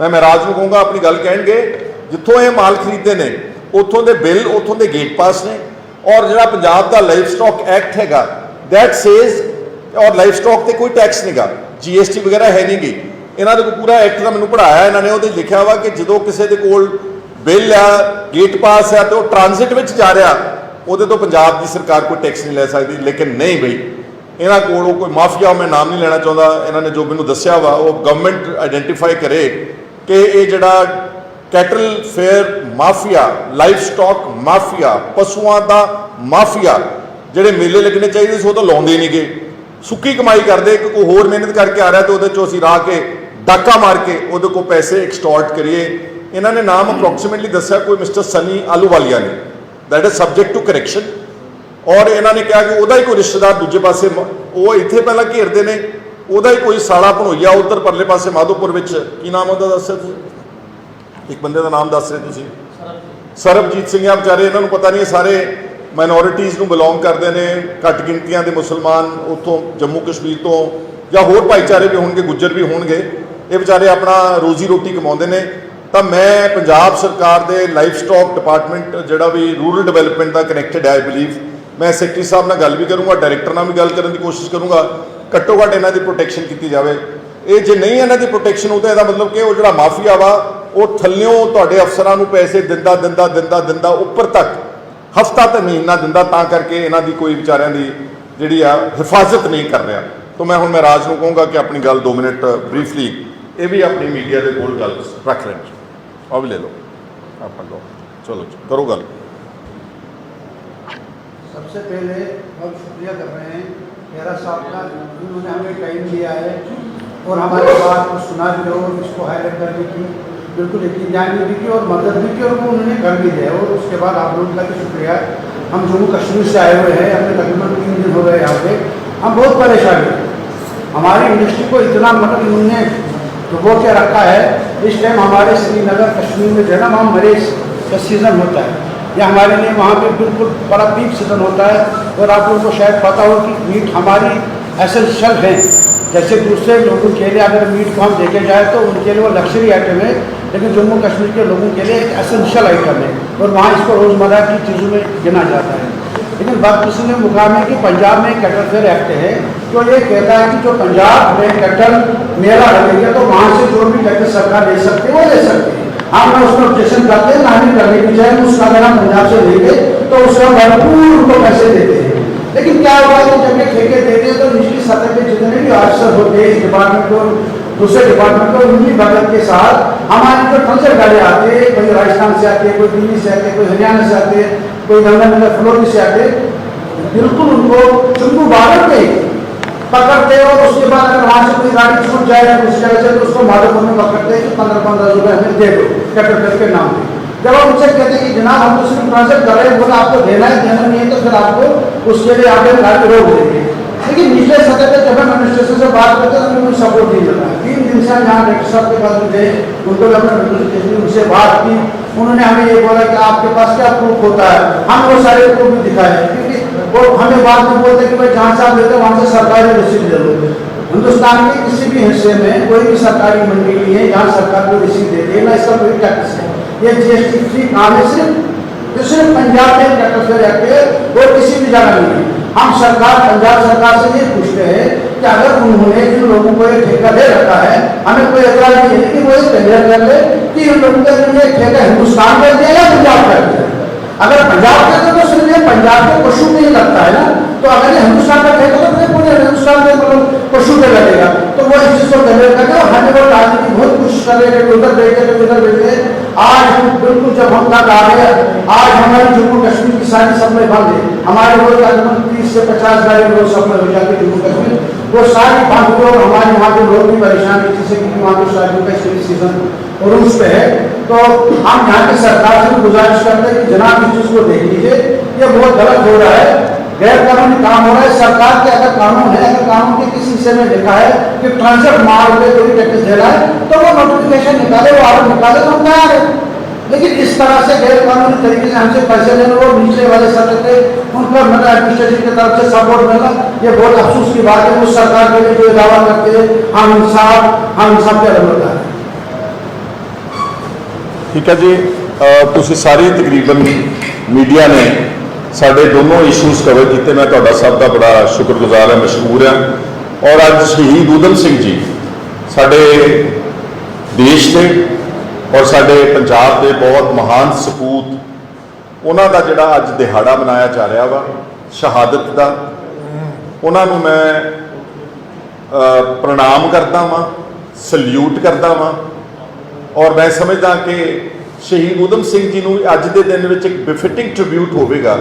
ਮੈਂ ਮਹਾਰਾਜ ਨੂੰ ਕਹੂੰਗਾ, ਆਪਣੀ ਗੱਲ ਕਹਿਣਗੇ, ਜਿੱਥੋਂ ਇਹ ਮਾਲ ਖਰੀਦਦੇ ਨੇ, ਉੱਥੋਂ ਦੇ ਬਿੱਲ, ਉੱਥੋਂ ਦੇ ਗੇਟ ਪਾਸ ਨੇ। ਔਰ ਜਿਹੜਾ ਪੰਜਾਬ ਦਾ ਲਾਈਫ ਸਟਾਕ ਐਕਟ ਹੈਗਾ ਦੈਟ ਸੇਜ਼ ਔਰ ਲਾਈਫ ਸਟਾਕ ਤੇ ਕੋਈ ਟੈਕਸ ਨਹੀਂਗਾ ਜੀਐਸਟੀ ਵਗੈਰਾ ਹੈ ਨਹੀਂਗੀ ਇਹਨਾਂ ਦੇ ਕੋਲ ਪੂਰਾ ਐਕਟ ਦਾ ਮੈਨੂੰ ਪੜਾਇਆ ਇਹਨਾਂ ਨੇ ਉਹਦੇ ਲਿਖਿਆ ਵਾ ਕਿ ਜਦੋਂ ਕਿਸੇ ਦੇ ਕੋਲ ਬਿੱਲ ਆ ਗੇਟ ਪਾਸ ਆ ਤੇ ਉਹ ਟ੍ਰਾਂਜ਼ਿਟ ਵਿੱਚ ਜਾ ਰਿਹਾ, ਉਹਦੇ ਤੋਂ ਪੰਜਾਬ ਦੀ ਸਰਕਾਰ ਕੋਈ ਟੈਕਸ ਨਹੀਂ ਲੈ ਸਕਦੀ। ਲੇਕਿਨ ਨਹੀਂ ਬਈ, ਇਹਨਾਂ ਕੋਲ ਉਹ ਕੋਈ ਮਾਫੀਆ, ਮੈਂ ਨਾਮ ਨਹੀਂ ਲੈਣਾ ਚਾਹੁੰਦਾ। ਇਹਨਾਂ ਨੇ ਜੋ ਮੈਨੂੰ ਦੱਸਿਆ ਵਾ, ਉਹ ਗਵਰਨਮੈਂਟ ਆਇਡੈਂਟੀਫਾਈ ਕਰੇ ਕਿ ਇਹ ਜਿਹੜਾ cattle fair mafia livestock mafia, ਪਸ਼ੂਆਂ ਦਾ ਮਾਫੀਆ, ਜਿਹੜੇ ਮੇਲੇ ਲੱਗਣੇ ਚਾਹੀਦੇ ਸੀ, ਉਹ ਤਾਂ ਲਾਉਂਦੇ ਨਹੀਂਗੇ ਸੁੱਕੀ ਕਮਾਈ ਕਰਦੇ ਕਿ ਕੋਈ ਹੋਰ ਮਿਹਨਤ ਕਰਕੇ ਆ ਰਿਹਾ ਤੇ ਉਹਦੇ ਚੋਂ ਅਸੀਂ ਰਾਹ ਕੇ ਡਾਕਾ ਮਾਰ ਕੇ ਉਹਦੇ ਕੋਲ ਪੈਸੇ ਐਕਸਟੋਰਟ ਕਰੀਏ। ਇਹਨਾਂ ਨੇ ਨਾਮ ਅਪਰੋਕਸੀਮੇਟਲੀ ਦੱਸਿਆ ਕੋਈ ਮਿਸਟਰ ਸਨੀ ਆਲੂਵਾਲੀਆ ਨੇ। That is subject to correction ਔਰ ਇਹਨਾਂ ਨੇ ਕਿਹਾ ਕਿ ਉਹਦਾ ਹੀ ਕੋਈ ਰਿਸ਼ਤੇਦਾਰ ਦੂਜੇ ਪਾਸੇ ਉਹ ਇੱਥੇ ਪਹਿਲਾਂ ਘੇਰਦੇ ਨੇ, ਉਹਦਾ ਹੀ ਕੋਈ ਸਾਲਾ ਭਣੋਈਆ ਉਧਰ ਪਰਲੇ ਪਾਸੇ ਮਾਧੋਪੁਰ ਵਿੱਚ। ਕੀ ਨਾਮ ਉਹਦਾ ਦੱਸਿਆ ਤੁਸੀਂ? ਇੱਕ ਬੰਦੇ ਦਾ ਨਾਮ ਦੱਸ ਰਹੇ ਤੁਸੀਂ। ਸਰਬਜੀਤ ਸਿੰਘ ਆ ਵਿਚਾਰੇ, ਇਹਨਾਂ ਨੂੰ ਪਤਾ ਨਹੀਂ ਸਾਰੇ ਮਾਈਨੋਰਿਟੀਜ਼ ਨੂੰ ਬਿਲੋਂਗ ਕਰਦੇ ਨੇ, ਘੱਟ ਗਿਣਤੀਆਂ ਦੇ ਮੁਸਲਮਾਨ ਉੱਥੋਂ ਜੰਮੂ ਕਸ਼ਮੀਰ ਤੋਂ ਜਾਂ ਹੋਰ ਭਾਈਚਾਰੇ ਵੀ ਹੋਣਗੇ, ਗੁੱਜਰ ਵੀ ਹੋਣਗੇ, ਇਹ ਵਿਚਾਰੇ ਆਪਣਾ ਰੋਜ਼ੀ ਰੋਟੀ ਕਮਾਉਂਦੇ ਨੇ। ਤਾਂ ਮੈਂ ਪੰਜਾਬ ਸਰਕਾਰ ਦੇ ਲਾਈਫ ਸਟਾਕ ਡਿਪਾਰਟਮੈਂਟ ਜਿਹੜਾ ਵੀ ਰੂਰਲ ਡਿਵੈਲਪਮੈਂਟ ਦਾ ਕਨੈਕਟਡ ਹੈ ਆਈ ਬਲੀਵ ਮੈਂ ਸੈਕਟਰੀ ਸਾਹਿਬ ਨਾਲ ਗੱਲ ਵੀ ਕਰੂੰਗਾ ਡਾਇਰੈਕਟਰ ਨਾਲ ਵੀ ਗੱਲ ਕਰਨ ਦੀ ਕੋਸ਼ਿਸ਼ ਕਰੂੰਗਾ, ਘੱਟੋ ਘੱਟ ਇਹਨਾਂ ਦੀ ਪ੍ਰੋਟੈਕਸ਼ਨ ਕੀਤੀ ਜਾਵੇ। ਇਹ ਜੇ ਨਹੀਂ ਇਹਨਾਂ ਦੀ ਪ੍ਰੋਟੈਕਸ਼ਨ ਉਹ ਤਾਂ ਇਹਦਾ ਮਤਲਬ ਕਿ ਉਹ ਜਿਹੜਾ ਮਾਫੀਆ ਵਾ, ਉਹ ਥੱਲਿਓਂ ਤੁਹਾਡੇ ਅਫਸਰਾਂ ਨੂੰ ਪੈਸੇ ਦਿੰਦਾ ਦਿੰਦਾ ਦਿੰਦਾ ਦਿੰਦਾ, ਉੱਪਰ ਤੱਕ ਹਫਤਾ ਤੇ ਮਹੀਨਾ ਦਿੰਦਾ ਤਾਂ ਕਰਕੇ ਇਹਨਾਂ ਦੀ ਕੋਈ ਵਿਚਾਰਿਆਂ ਦੀ ਜਿਹੜੀ ਆ ਹਿਫਾਜ਼ਤ ਨਹੀਂ ਕਰ ਰਿਹਾ ਤਾਂ ਮੈਂ ਹੁਣ ਮੈਂ ਰਾਜ ਨੂੰ ਕਹੂੰਗਾ ਕਿ ਆਪਣੀ ਗੱਲ 2 ਮਿੰਟ ਬਰੀਫਲੀ ਇਹ ਵੀ ਆਪਣੀ ਮੀਡੀਆ ਦੇ ਕੋਲ ਗੱਲ ਰੱਖ ਲੈਣ ਉਹ ਵੀ ਲੈ ਲਓ ਆਪਾਂ ਲਓ ਚਲੋ ਜੀ, ਕਰੋ ਗੱਲ सबसे पहले हम शुक्रिया कर रहे हैं मेरा साहब का उन्होंने हमें टाइम दिया है और हमारी बात को सुना भी और इसको हाईलाइट करने की बिल्कुल यकीन जाने भी की और मदद भी की और वो उन्होंने कर भी दिया और उसके बाद आप लोगों का भी शुक्रिया। हम जम्मू कश्मीर से आए हुए हैं। हमें तकरीबन तीन दिन हो गए यहाँ पे। हम बहुत परेशान हैं। हमारी इंडस्ट्री को इतना मतलब इन्होंने डुबो के रखा है। इस टाइम हमारे श्रीनगर, कश्मीर में जो है ना, वहाँ मरीज़ का सीज़न होता है। या हमारे लिए वहाँ पे बिल्कुल बड़ा पीक सीज़न होता है। और आप लोगों को शायद पता हो कि मीट हमारी एसेंशियल है। जैसे दूसरे लोगों के लिए अगर मीट को हम देखे जाए तो उनके लिए वो लग्जरी आइटम है। लेकिन जम्मू कश्मीर के लोगों के लिए एक एसेंशियल आइटम है और वहाँ इसको रोज़मर्रा की चीज़ों में गिना जाता है। लेकिन बदकिस्मत मुकाम है कि पंजाब में कैटल फेयर एक्ट है जो ये कहता है कि जो पंजाब में कैटल मेला लगेगा तो वहाँ से जो भी कैटल सरकार ले सकते हैं, वो ले सकते हैं। हम ना उसमें ऑब्जेक्शन करते हैं, ना ही करने की चाहे उसका अगर हम पंजाब से लेंगे तो उसका भरपूर उनको पैसे देते हैं। लेकिन क्या होगा कि जब ये ठेके देते हैं तो निचली सतह के जितने भी ऑफिसर होते हैं इस डिपार्टमेंट को, दूसरे डिपार्टमेंट को उनकी मदद के साथ हमारी जो ट्रांसफ़र गाड़ी आते हैं कोई राजस्थान से आते हैं कोई दिल्ली से आते हैं कोई हरियाणा से आते हैं कोई गंगानगर फलोरी से आते, बिल्कुल उनको चुंगू बारह पे पकड़ते और उसके बाद अगर वहाँ से कोई गाड़ी छूट जाए उस जगह से तो उसको माधोपुर में पकड़ते हैं कि पंद्रह पंद्रह रुपए हमें दे दो कटर के नाम पे जब हम उनसे कहते हैं कि जनाब, हम तो सिर्फ़ ट्रांसफ़र कर रहे हैं, बोला, आपको देना है, देना नहीं है तो फिर आपको उसके लिए आगे गाड़ी रोक देंगे। लेकिन निचले सतह पे जब हम एडमिनिस्ट्रेशन से बात करते हैं तो कोई सपोर्ट नहीं मिल तीन दिन से हम यहाँ डायरेक्टर साहब के पास गए उनको representation उनसे बात की। उन्होंने हमें ये बोला कि आपके पास क्या प्रूफ होता है? हम वो सारे प्रूफ भी दिखाए। क्योंकि वो हमें बात में बोलते कि भाई जहाँ से आप लेते वहाँ से सरकारी रसीद ले लो हिंदुस्तान के किसी भी हिस्से में कोई भी सरकारी मंडी नहीं है जहाँ सरकार को रिसीव देती है ना इसका कोई टैक्स है। ये जीएसटी फ्री काम है सिर्फ़, जो सिर्फ़ पंजाब में टैक्स में रहते वो किसी भी जगह नहीं है। हम सरकार, पंजाब सरकार से ये पूछते हैं कि अगर उन्होंने जिन लोगों को ये ठेका दे रखा है, हमें कोई एतराज़ नहीं है कि वो ये क्लियर कर ले, कि इन लोगों का ठेका हिंदुस्तान कर दिया या पंजाब कर दिया? अगर पंजाब के अंदर तो सिर्फ़ ये पंजाब के पशु में ही लगता है ना तो अगर ये हिंदुस्तान का ठेका तो पूरे हिंदुस्तान के मतलब पशु पे लगेगा। तो वो इस चीज़ को क्लियर करके और हमें वो डालने की बहुत कोशिश कर रहे हैं उधर बैठे, कि उधर बैठे। आज बिल्कुल जब हम तक आ गए, आज हमारी जम्मू कश्मीर की सारी सप्लाई बंद है। हमारे रोज तकरीबन तीस से पचास गाड़ी रोज सप्लाई हो जाती जम्मू कश्मीर। वो सारी हुई और हमारे यहाँ के लोग भी परेशान है जिससे कि वहाँ पे शादियों का स्टेज सीज़न और उस पे है। तो हम यहाँ की सरकार से गुजारिश करते हैं कि जनाब इस चीज़ को देख लीजिए, ये बहुत गलत हो रहा है। गैर कानूनी काम हो रहा है। सरकार के अगर कानून है, अगर कानून के किसी हिस्से में लिखा है कि ट्रांसफ़र माल पे कोई टैक्स दे रहा है तो वो नोटिफिकेशन निकाले, वो आरोप निकाले तो हम तैयार है। लेकिन इस तरह से गैर कानूनी तरीके से हमसे पैसे लेना वो निचले वाले सतह पे उनका मतलब एडमिनिस्ट्रेशन की तरफ से सपोर्ट मिलना ये बहुत अफसोस की बात है उस सरकार के लिए जो ये दावा करते हैं हम इंसाफ हम इंसाफ के अलग है ਠੀਕ ਹੈ ਜੀ ਅ, ਤੁਸੀਂ ਸਾਰੀ ਤਕਰੀਬਨ ਮੀਡੀਆ ਨੇ ਸਾਡੇ ਦੋਨੋਂ ਇਸ਼ੂਜ਼ ਕਵਰ ਕੀਤੇ ਮੈਂ ਤੁਹਾਡਾ ਸਭ ਦਾ ਬੜਾ ਸ਼ੁਕਰਗੁਜ਼ਾਰ ਹਾਂ ਮਸ਼ਕੂਰ ਹਾਂ ਔਰ ਅੱਜ ਸ਼ਹੀਦ ਊਧਮ ਸਿੰਘ ਜੀ ਸਾਡੇ ਦੇਸ਼ ਦੇ ਔਰ ਸਾਡੇ ਪੰਜਾਬ ਦੇ ਬਹੁਤ ਮਹਾਨ ਸਪੂਤ, ਉਹਨਾਂ ਦਾ ਜਿਹੜਾ ਅੱਜ ਦਿਹਾੜਾ ਮਨਾਇਆ ਜਾ ਰਿਹਾ ਵਾ, ਸ਼ਹਾਦਤ ਦਾ, ਉਹਨਾਂ ਨੂੰ ਮੈਂ ਪ੍ਰਣਾਮ ਕਰਦਾ ਵਾਂ, ਸਲੂਟ ਕਰਦਾ ਵਾਂ, ਔਰ ਮੈਂ ਸਮਝਦਾ ਕਿ ਸ਼ਹੀਦ ਊਧਮ ਸਿੰਘ ਜੀ ਨੂੰ ਅੱਜ ਦੇ ਦਿਨ ਵਿੱਚ ਇੱਕ ਬਿਫਿਟਿੰਗ ਟ੍ਰਿਬਿਊਟ ਹੋਵੇਗਾ।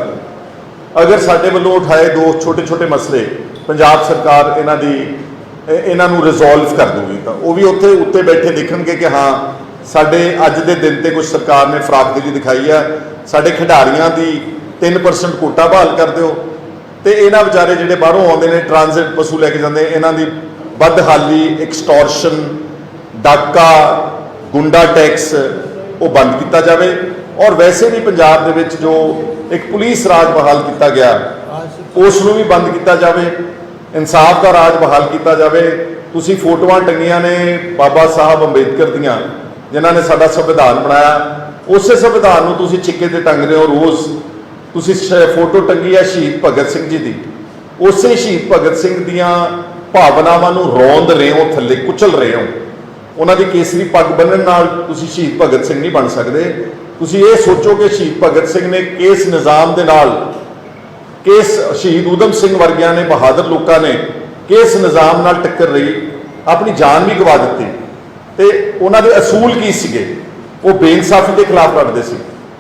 ਅਗਰ ਸਾਡੇ ਵੱਲੋਂ ਉਠਾਏ ਦੋ ਛੋਟੇ-ਛੋਟੇ ਮਸਲੇ, ਪੰਜਾਬ ਸਰਕਾਰ ਇਹਨਾਂ ਦੀ ਇਹਨਾਂ ਨੂੰ ਰਿਜ਼ੋਲਵ ਕਰ ਦੂਗੀ ਤਾਂ, ਉਹ ਵੀ ਉੱਥੇ, ਉੱਤੇ ਬੈਠੇ ਦੇਖਣਗੇ ਕਿ ਹਾਂ ਸਾਡੇ ਅੱਜ ਦੇ ਦਿਨ ਤੇ ਕੁਝ ਸਰਕਾਰ ਨੇ ਫਰਾਖਦਿਲੀ ਦਿਖਾਈ ਆ ਸਾਡੇ ਖਿਡਾਰੀਆਂ ਦੀ 3% ਕੋਟਾ ਬਹਾਲ ਕਰ ਦਿਓ। ਤੇ ਇਹਨਾਂ ਵਿਚਾਰੇ ਜਿਹੜੇ ਬਾਹਰੋਂ ਆਉਂਦੇ ਨੇ ਟ੍ਰਾਂਜ਼ਿਟ ਪਸ਼ੂ ਲੈ ਕੇ ਜਾਂਦੇ, ਇਹਨਾਂ ਦੀ ਬਦਹਾਲੀ ਐਕਸਟੋਰਸ਼ਨ ਡਾਕਾ, ਗੁੰਡਾ ਟੈਕਸ ਉਹ ਬੰਦ ਕੀਤਾ ਜਾਵੇ। ਔਰ ਵੈਸੇ ਵੀ ਪੰਜਾਬ ਦੇ ਵਿੱਚ ਜੋ ਇੱਕ ਪੁਲਿਸ ਰਾਜ ਬਹਾਲ ਕੀਤਾ ਗਿਆ ਉਸ ਨੂੰ ਵੀ ਬੰਦ ਕੀਤਾ ਜਾਵੇ। ਇਨਸਾਫ ਦਾ ਰਾਜ ਬਹਾਲ ਕੀਤਾ ਜਾਵੇ। ਤੁਸੀਂ ਫੋਟੋਆਂ ਟੰਗੀਆਂ ਨੇ ਬਾਬਾ ਸਾਹਿਬ ਅੰਬੇਦਕਰ ਦੀਆਂ। ਜਿਨ੍ਹਾਂ ਨੇ ਸਾਡਾ ਸੰਵਿਧਾਨ ਬਣਾਇਆ, ਉਸੇ ਸੰਵਿਧਾਨ ਨੂੰ ਤੁਸੀਂ ਛਿੱਕੇ ਤੇ ਟੰਗ ਰਹੇ ਹੋ ਰੋਜ਼। ਤੁਸੀਂ ਫੋਟੋ ਟੰਗੀ ਹੈ ਸ਼ਹੀਦ ਭਗਤ ਸਿੰਘ ਜੀ ਦੀ। ਉਸੇ ਸ਼ਹੀਦ ਭਗਤ ਸਿੰਘ ਦੀਆਂ ਭਾਵਨਾਵਾਂ ਨੂੰ ਰੋਂਦ ਰਹੇ ਹੋ, ਥੱਲੇ ਕੁਚਲ ਰਹੇ ਹੋ। ਉਹਨਾਂ ਦੀ ਕੇਸਰੀ ਪੱਗ ਬੰਨਣ ਨਾਲ ਤੁਸੀਂ ਸ਼ਹੀਦ ਭਗਤ ਸਿੰਘ ਨਹੀਂ ਬਣ ਸਕਦੇ। ਤੁਸੀਂ ਇਹ ਸੋਚੋ ਕਿ ਸ਼ਹੀਦ ਭਗਤ ਸਿੰਘ ਨੇ ਕਿਸ ਨਿਜ਼ਾਮ ਦੇ ਨਾਲ ਕਿਸ ਸ਼ਹੀਦ ਊਧਮ ਸਿੰਘ ਵਰਗਿਆਂ ਨੇ, ਬਹਾਦਰ ਲੋਕਾਂ ਨੇ ਕਿਸ ਨਿਜ਼ਾਮ ਨਾਲ ਟੱਕਰ ਰਹੀ। ਆਪਣੀ ਜਾਨ ਵੀ ਗਵਾ ਦਿੱਤੀ। ਤੇ ਉਹਨਾਂ ਦੇ ਅਸੂਲ ਕੀ ਸੀਗੇ? ਉਹ ਬੇਇਨਸਾਫੀ ਦੇ ਖਿਲਾਫ ਲੜਦੇ ਸੀ,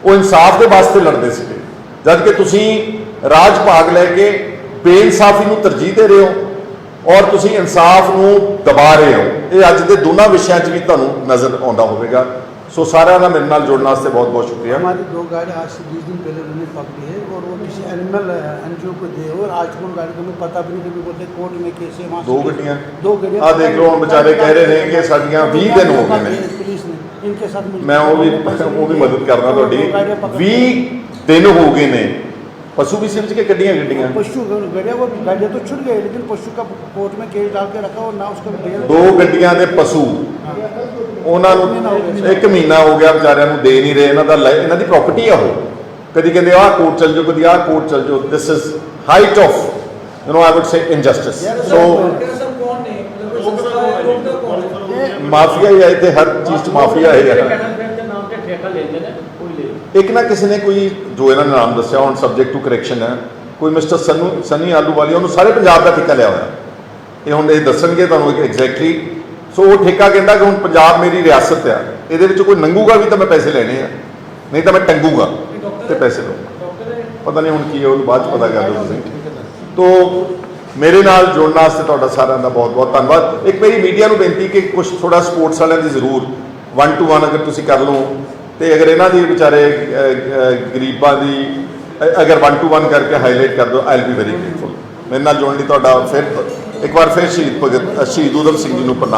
ਉਹ ਇਨਸਾਫ ਦੇ ਵਾਸਤੇ ਲੜਦੇ ਸੀਗੇ। ਜਦ ਕਿ ਤੁਸੀਂ ਰਾਜ ਭਾਗ ਲੈ ਕੇ ਬੇਇਨਸਾਫੀ ਨੂੰ ਤਰਜੀਹ ਦੇ ਰਹੇ ਹੋ ਔਰ ਤੁਸੀਂ ਇਨਸਾਫ ਨੂੰ ਦਬਾ ਰਹੇ ਹੋ, ਇਹ ਅੱਜ ਦੇ ਦੋਨਾਂ ਵਿਸ਼ਿਆਂ 'ਚ ਵੀ ਤੁਹਾਨੂੰ ਨਜ਼ਰ ਆਉਂਦਾ ਹੋਵੇਗਾ। सो सारा ना मेरे नाल जुड़ने वास्ते बहुत बहुत शुक्रिया हमारी दो गाड़ी आज से बीस दिन पहले उन्होंने पकड़ी है और वो किसी एनिमल एन को दे और आज को गाड़ी को हमें पता भी नहीं कभी बोलते कोर्ट में कैसे वहाँ दो गड्डियाँ दो गड्डियाँ आ देख लो हम बेचारे कह रहे हैं कि साढ़ियाँ भी दिन हो गए ने पुलिस ने इनके साथ मैं वो भी वो भी मदद करना थोड़ी भी दिन हो गए ने पकड़- 20 ਦਿਨ ਹੋ ਗਏ ਨੇ ਪਸ਼ੂ ਵੀ ਸਿਰਜ ਕੇ ਗੱਡੀਆਂ ਗੱਡੀਆਂ पशु गाड़ियाँ वो गाड़ियाँ तो छूट गए लेकिन पशु का कोर्ट में केस डाल के रखा और ना उसका बेल ਦੋ ਗੱਡੀਆਂ ਦੇ ਪਸ਼ੂ ਉਹਨਾਂ ਨੂੰ ਇੱਕ ਮਹੀਨਾ ਹੋ ਗਿਆ ਵਿਚਾਰਿਆਂ ਨੂੰ ਦੇ ਨਹੀਂ ਰਹੇ ਇਹਨਾਂ ਦਾ ਲੈ- ਇਹਨਾਂ ਦੀ ਪ੍ਰਾਪਰਟੀ ਆ ਉਹ ਕਦੀ ਕਹਿੰਦੇ ਆਹ ਕੋਰਟ ਚਲ ਜਾਓ ਕਦੀ ਆਹ ਕੋਰਟ ਚਲ ਜਾਓ this is height of you know I would say injustice so mafia ਹੀ ਹੈ ਇੱਥੇ ਹਰ ਚੀਜ਼ 'ਚ ਮਾਫੀਆ ਹੈ ਯਾਰ ਨਾਮ ਤੇ ਠੇਕਾ ਲੈਂਦੇ ਨੇ ਕੋਈ ਲੈ ਇੱਕ ਨਾ ਕਿਸੇ ਨੇ ਕੋਈ ਜੋ ਇਹਨਾਂ ਨੇ ਨਾਮ ਦੱਸਿਆ ਹੁਣ ਸਬਜੈਕਟ ਟੂ ਕਰੈਕਸ਼ਨ ਹੈ ਕੋਈ ਮਿਸਟਰ ਸਨੂ ਸਨੀ ਆਲੂ ਵਾਲੀ ਉਹਨੂੰ ਸਾਰੇ ਪੰਜਾਬ ਦਾ ਠੇਕਾ ਲਿਆ ਹੋਇਆ। ਇਹ ਹੁਣ ਇਹ ਦੱਸਣਗੇ ਤੁਹਾਨੂੰ ਐਗਜ਼ੈਕਟਲੀ ਸੋ ਉਹ ਠੇਕਾ ਕਹਿੰਦਾ ਕਿ ਹੁਣ ਪੰਜਾਬ ਮੇਰੀ ਰਿਆਸਤ ਆ ਇਹਦੇ ਵਿੱਚ ਕੋਈ ਨੰਗੂਗਾ ਵੀ ਤਾਂ ਮੈਂ ਪੈਸੇ ਲੈਣੇ ਆ ਨਹੀਂ ਤਾਂ ਮੈਂ ਟੰਗੂਗਾ ਤੇ ਪੈਸੇ ਲਵਾਂਗਾ ਪਤਾ ਨਹੀਂ ਹੁਣ ਕੀ ਹੈ ਉਹ ਬਾਅਦ ਚ ਪਤਾ ਕਰ ਲਓ ਤੁਸੀਂ। ਤੋ ਮੇਰੇ ਨਾਲ ਜੁੜਨ ਵਾਸਤੇ ਤੁਹਾਡਾ ਸਾਰਿਆਂ ਦਾ ਬਹੁਤ ਬਹੁਤ ਧੰਨਵਾਦ। ਇੱਕ ਮੇਰੀ ਮੀਡੀਆ ਨੂੰ ਬੇਨਤੀ ਕਿ ਕੁਝ ਥੋੜਾ ਸਪੋਰਟਸ ਵਾਲਿਆਂ ਦੀ ਜ਼ਰੂਰ 1 ਟੂ 1 ਅਗਰ ਤੁਸੀਂ ਕਰ ਲਓ ਤੇ ਅਗਰ ਇਹਨਾਂ ਦੀ ਵਿਚਾਰੇ ਗਰੀਬਾਂ ਦੀ ਅਗਰ 1 ਟੂ 1 ਕਰਕੇ ਹਾਈਲਾਈਟ ਕਰ ਦਿਓ I will be very grateful ਮੇਰੇ ਨਾਲ ਜੁੜਨ ਲਈ ਤੁਹਾਡਾ ਫਿਰ ਇੱਕ ਵਾਰ ਫਿਰ ਸ਼ਹੀਦ ਭਗਤ ਸ਼ਹੀਦ ਊਧਮ ਸਿੰਘ ਜੀ ਨੂੰ ਪ੍ਰਣਾਮ।